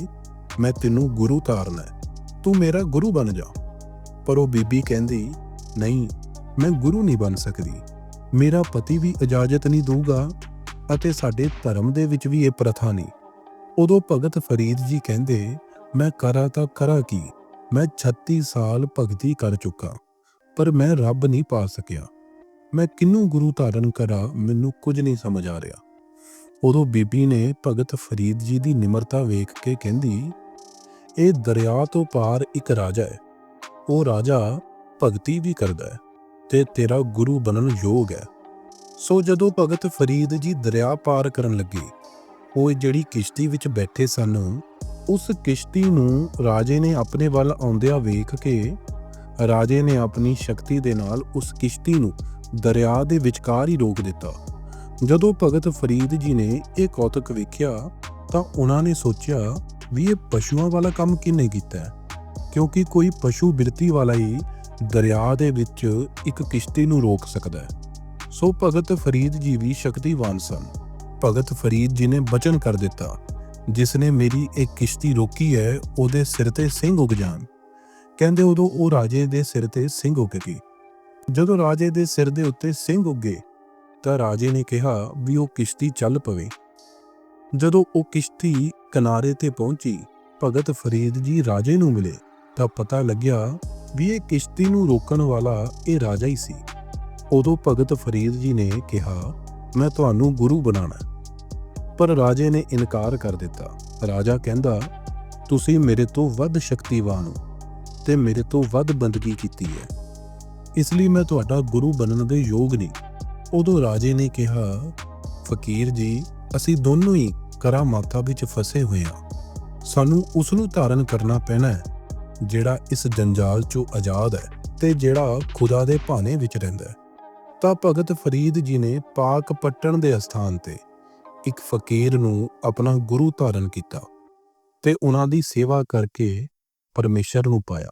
ਮੈਂ ਤੈਨੂੰ ਗੁਰੂ ਤਾਰਨਾ ਹੈ ਤੂੰ ਮੇਰਾ ਗੁਰੂ ਬਣ ਜਾ। ਪਰ ਉਹ ਬੀਬੀ ਕਹਿੰਦੀ, ਨਹੀਂ, ਮੈਂ ਗੁਰੂ ਨਹੀਂ ਬਣ ਸਕਦੀ। ਮੇਰਾ ਪਤੀ ਵੀ ਇਜਾਜ਼ਤ ਨਹੀਂ ਦਊਗਾ ਅਤੇ ਸਾਡੇ ਧਰਮ ਦੇ ਵਿੱਚ ਵੀ ਇਹ ਪ੍ਰਥਾ ਨਹੀਂ। ਉਦੋਂ ਭਗਤ ਫਰੀਦ ਜੀ ਕਹਿੰਦੇ, ਮੈਂ ਕਰਾਂ ਤਾਂ ਕਰਾਂ ਕੀ? ਮੈਂ 36 ਸਾਲ ਭਗਤੀ ਕਰ ਚੁੱਕਾ, ਪਰ ਮੈਂ ਰੱਬ ਨਹੀਂ ਪਾ ਸਕਿਆ। ਮੈਂ ਕਿਹਨੂੰ ਗੁਰੂ ਧਾਰਨ ਕਰਾਂ, ਮੈਨੂੰ ਕੁਝ ਨਹੀਂ ਸਮਝ ਆ ਰਿਹਾ। ਉਦੋਂ ਬੀਬੀ ਨੇ ਭਗਤ ਫਰੀਦ ਜੀ ਦੀ ਨਿਮਰਤਾ ਵੇਖ ਕੇ ਕਹਿੰਦੀ ਇਹ ਦਰਿਆ ਤੋਂ ਪਾਰ ਇੱਕ ਰਾਜਾ ਹੈ। ਉਹ ਰਾਜਾ ਭਗਤੀ ਵੀ ਕਰਦਾ ਹੈ ਤੇ ਤੇਰਾ ਗੁਰੂ ਬਣਨ ਯੋਗ ਹੈ। ਸੋ ਜਦੋਂ ਭਗਤ ਫਰੀਦ ਜੀ ਦਰਿਆ ਪਾਰ ਕਰਨ ਲੱਗੇ, ਉਹ ਜਿਹੜੀ ਕਿਸ਼ਤੀ ਵਿੱਚ ਬੈਠੇ ਸਨ, ਉਸ ਕਿਸ਼ਤੀ ਨੂੰ ਰਾਜੇ ਨੇ ਆਪਣੇ ਵੱਲ ਆਉਂਦਿਆਂ ਵੇਖ ਕੇ ਰਾਜੇ ਨੇ ਆਪਣੀ ਸ਼ਕਤੀ ਦੇ ਨਾਲ ਉਸ ਕਿਸ਼ਤੀ ਨੂੰ ਦਰਿਆ ਦੇ ਵਿਚਕਾਰ ਹੀ ਰੋਕ ਦਿੱਤਾ। ਜਦੋਂ ਭਗਤ ਫਰੀਦ ਜੀ ਨੇ ਇਹ ਕੌਤਕ ਵੇਖਿਆ, ਤਾਂ ਉਹਨਾਂ ਨੇ ਸੋਚਿਆ ਵੀ ਇਹ ਪਸ਼ੂਆਂ ਵਾਲਾ ਕੰਮ ਕਿਹਨੇ ਕੀਤਾ ਕਿਉਂਕਿ ਕੋਈ ਪਸ਼ੂ ਬਿਰਤੀ ਵਾਲਾ ਹੀ ਦਰਿਆ ਦੇ ਵਿੱਚ ਇੱਕ ਕਿਸ਼ਤੀ ਨੂੰ ਰੋਕ ਸਕਦਾ ਹੈ। ਸੋ ਭਗਤ ਫਰੀਦ ਜੀ ਵੀ ਸ਼ਕਤੀਵਾਨ ਸਨ। ਭਗਤ ਫਰੀਦ ਜੀ ਨੇ ਬਚਨ ਕਰ ਦਿੱਤਾ, ਜਿਸ ਨੇ ਮੇਰੀ ਇਹ ਕਿਸ਼ਤੀ ਰੋਕੀ ਹੈ, ਉਹਦੇ ਸਿਰ ਤੇ ਸਿੰਘ ਉਗ ਜਾਣ। ਕਹਿੰਦੇ ਉਦੋਂ ਉਹ ਰਾਜੇ ਦੇ ਸਿਰ ਤੇ ਸਿੰਘ ਉੱਗ ਗਏ। ਜਦੋਂ ਰਾਜੇ ਦੇ ਸਿਰ ਦੇ ਉੱਤੇ ਸਿੰਘ ਉੱਗੇ, ਤਾਂ ਰਾਜੇ ਨੇ ਕਿਹਾ ਵੀ ਉਹ ਕਿਸ਼ਤੀ ਚੱਲ ਪਵੇ। ਜਦੋਂ ਉਹ ਕਿਸ਼ਤੀ ਕਿਨਾਰੇ ਤੇ ਪਹੁੰਚੀ, ਭਗਤ ਫਰੀਦ ਜੀ ਰਾਜੇ ਨੂੰ ਮਿਲੇ ਤਾਂ ਪਤਾ ਲੱਗਿਆ ਵੀ ਇਹ ਕਿਸ਼ਤੀ ਨੂੰ ਰੋਕਣ ਵਾਲਾ ਇਹ ਰਾਜਾ ਹੀ ਸੀ। ਉਦੋਂ ਭਗਤ ਫਰੀਦ ਜੀ ਨੇ ਕਿਹਾ, ਮੈਂ ਤੁਹਾਨੂੰ ਗੁਰੂ ਬਣਾਣਾ ਪਰ ਰਾਜੇ ਨੇ ਇਨਕਾਰ ਕਰ ਦਿੱਤਾ। ਰਾਜਾ ਕਹਿੰਦਾ, ਤੁਸੀਂ ਮੇਰੇ ਤੋਂ ਵੱਧ ਸ਼ਕਤੀਵਾਨ ਹੋ ਤੇ ਮੇਰੇ ਤੋਂ ਵੱਧ ਬੰਦਗੀ ਕੀਤੀ ਹੈ। ਇਸ ਲਈ ਮੈਂ ਤੁਹਾਡਾ ਗੁਰੂ ਬਣਨ ਦੇ ਯੋਗ ਨਹੀਂ। ਉਦੋਂ ਰਾਜੇ ਨੇ ਕਿਹਾ, ਫਕੀਰ ਜੀ, ਅਸੀਂ ਦੋਨੋਂ ਹੀ ਕਰਾ ਮਾਤਾ ਵਿੱਚ ਫਸੇ ਹੋਏ ਹਾਂ। ਸਾਨੂੰ ਉਸ ਨੂੰ ਧਾਰਨ ਕਰਨਾ ਪੈਣਾ ਹੈ, ਜਿਹੜਾ ਇਸ ਜੰਜਾਲ ਚੋਂ ਆਜ਼ਾਦ ਹੈ ਤੇ ਜਿਹੜਾ ਖੁਦਾ ਦੇ ਭਾਣੇ ਵਿੱਚ ਰਹਿੰਦਾ ਹੈ। ਤਾਂ ਭਗਤ ਫਰੀਦ ਜੀ ਨੇ ਪਾਕ ਪੱਟਣ ਦੇ ਸਥਾਨ ਤੇ ਇੱਕ ਫਕੀਰ ਨੂੰ ਆਪਣਾ ਗੁਰੂ ਧਾਰਨ ਕੀਤਾ ਤੇ ਉਹਨਾਂ ਦੀ ਸੇਵਾ ਕਰਕੇ ਪਰਮੇਸ਼ਰ ਨੂੰ ਪਾਇਆ।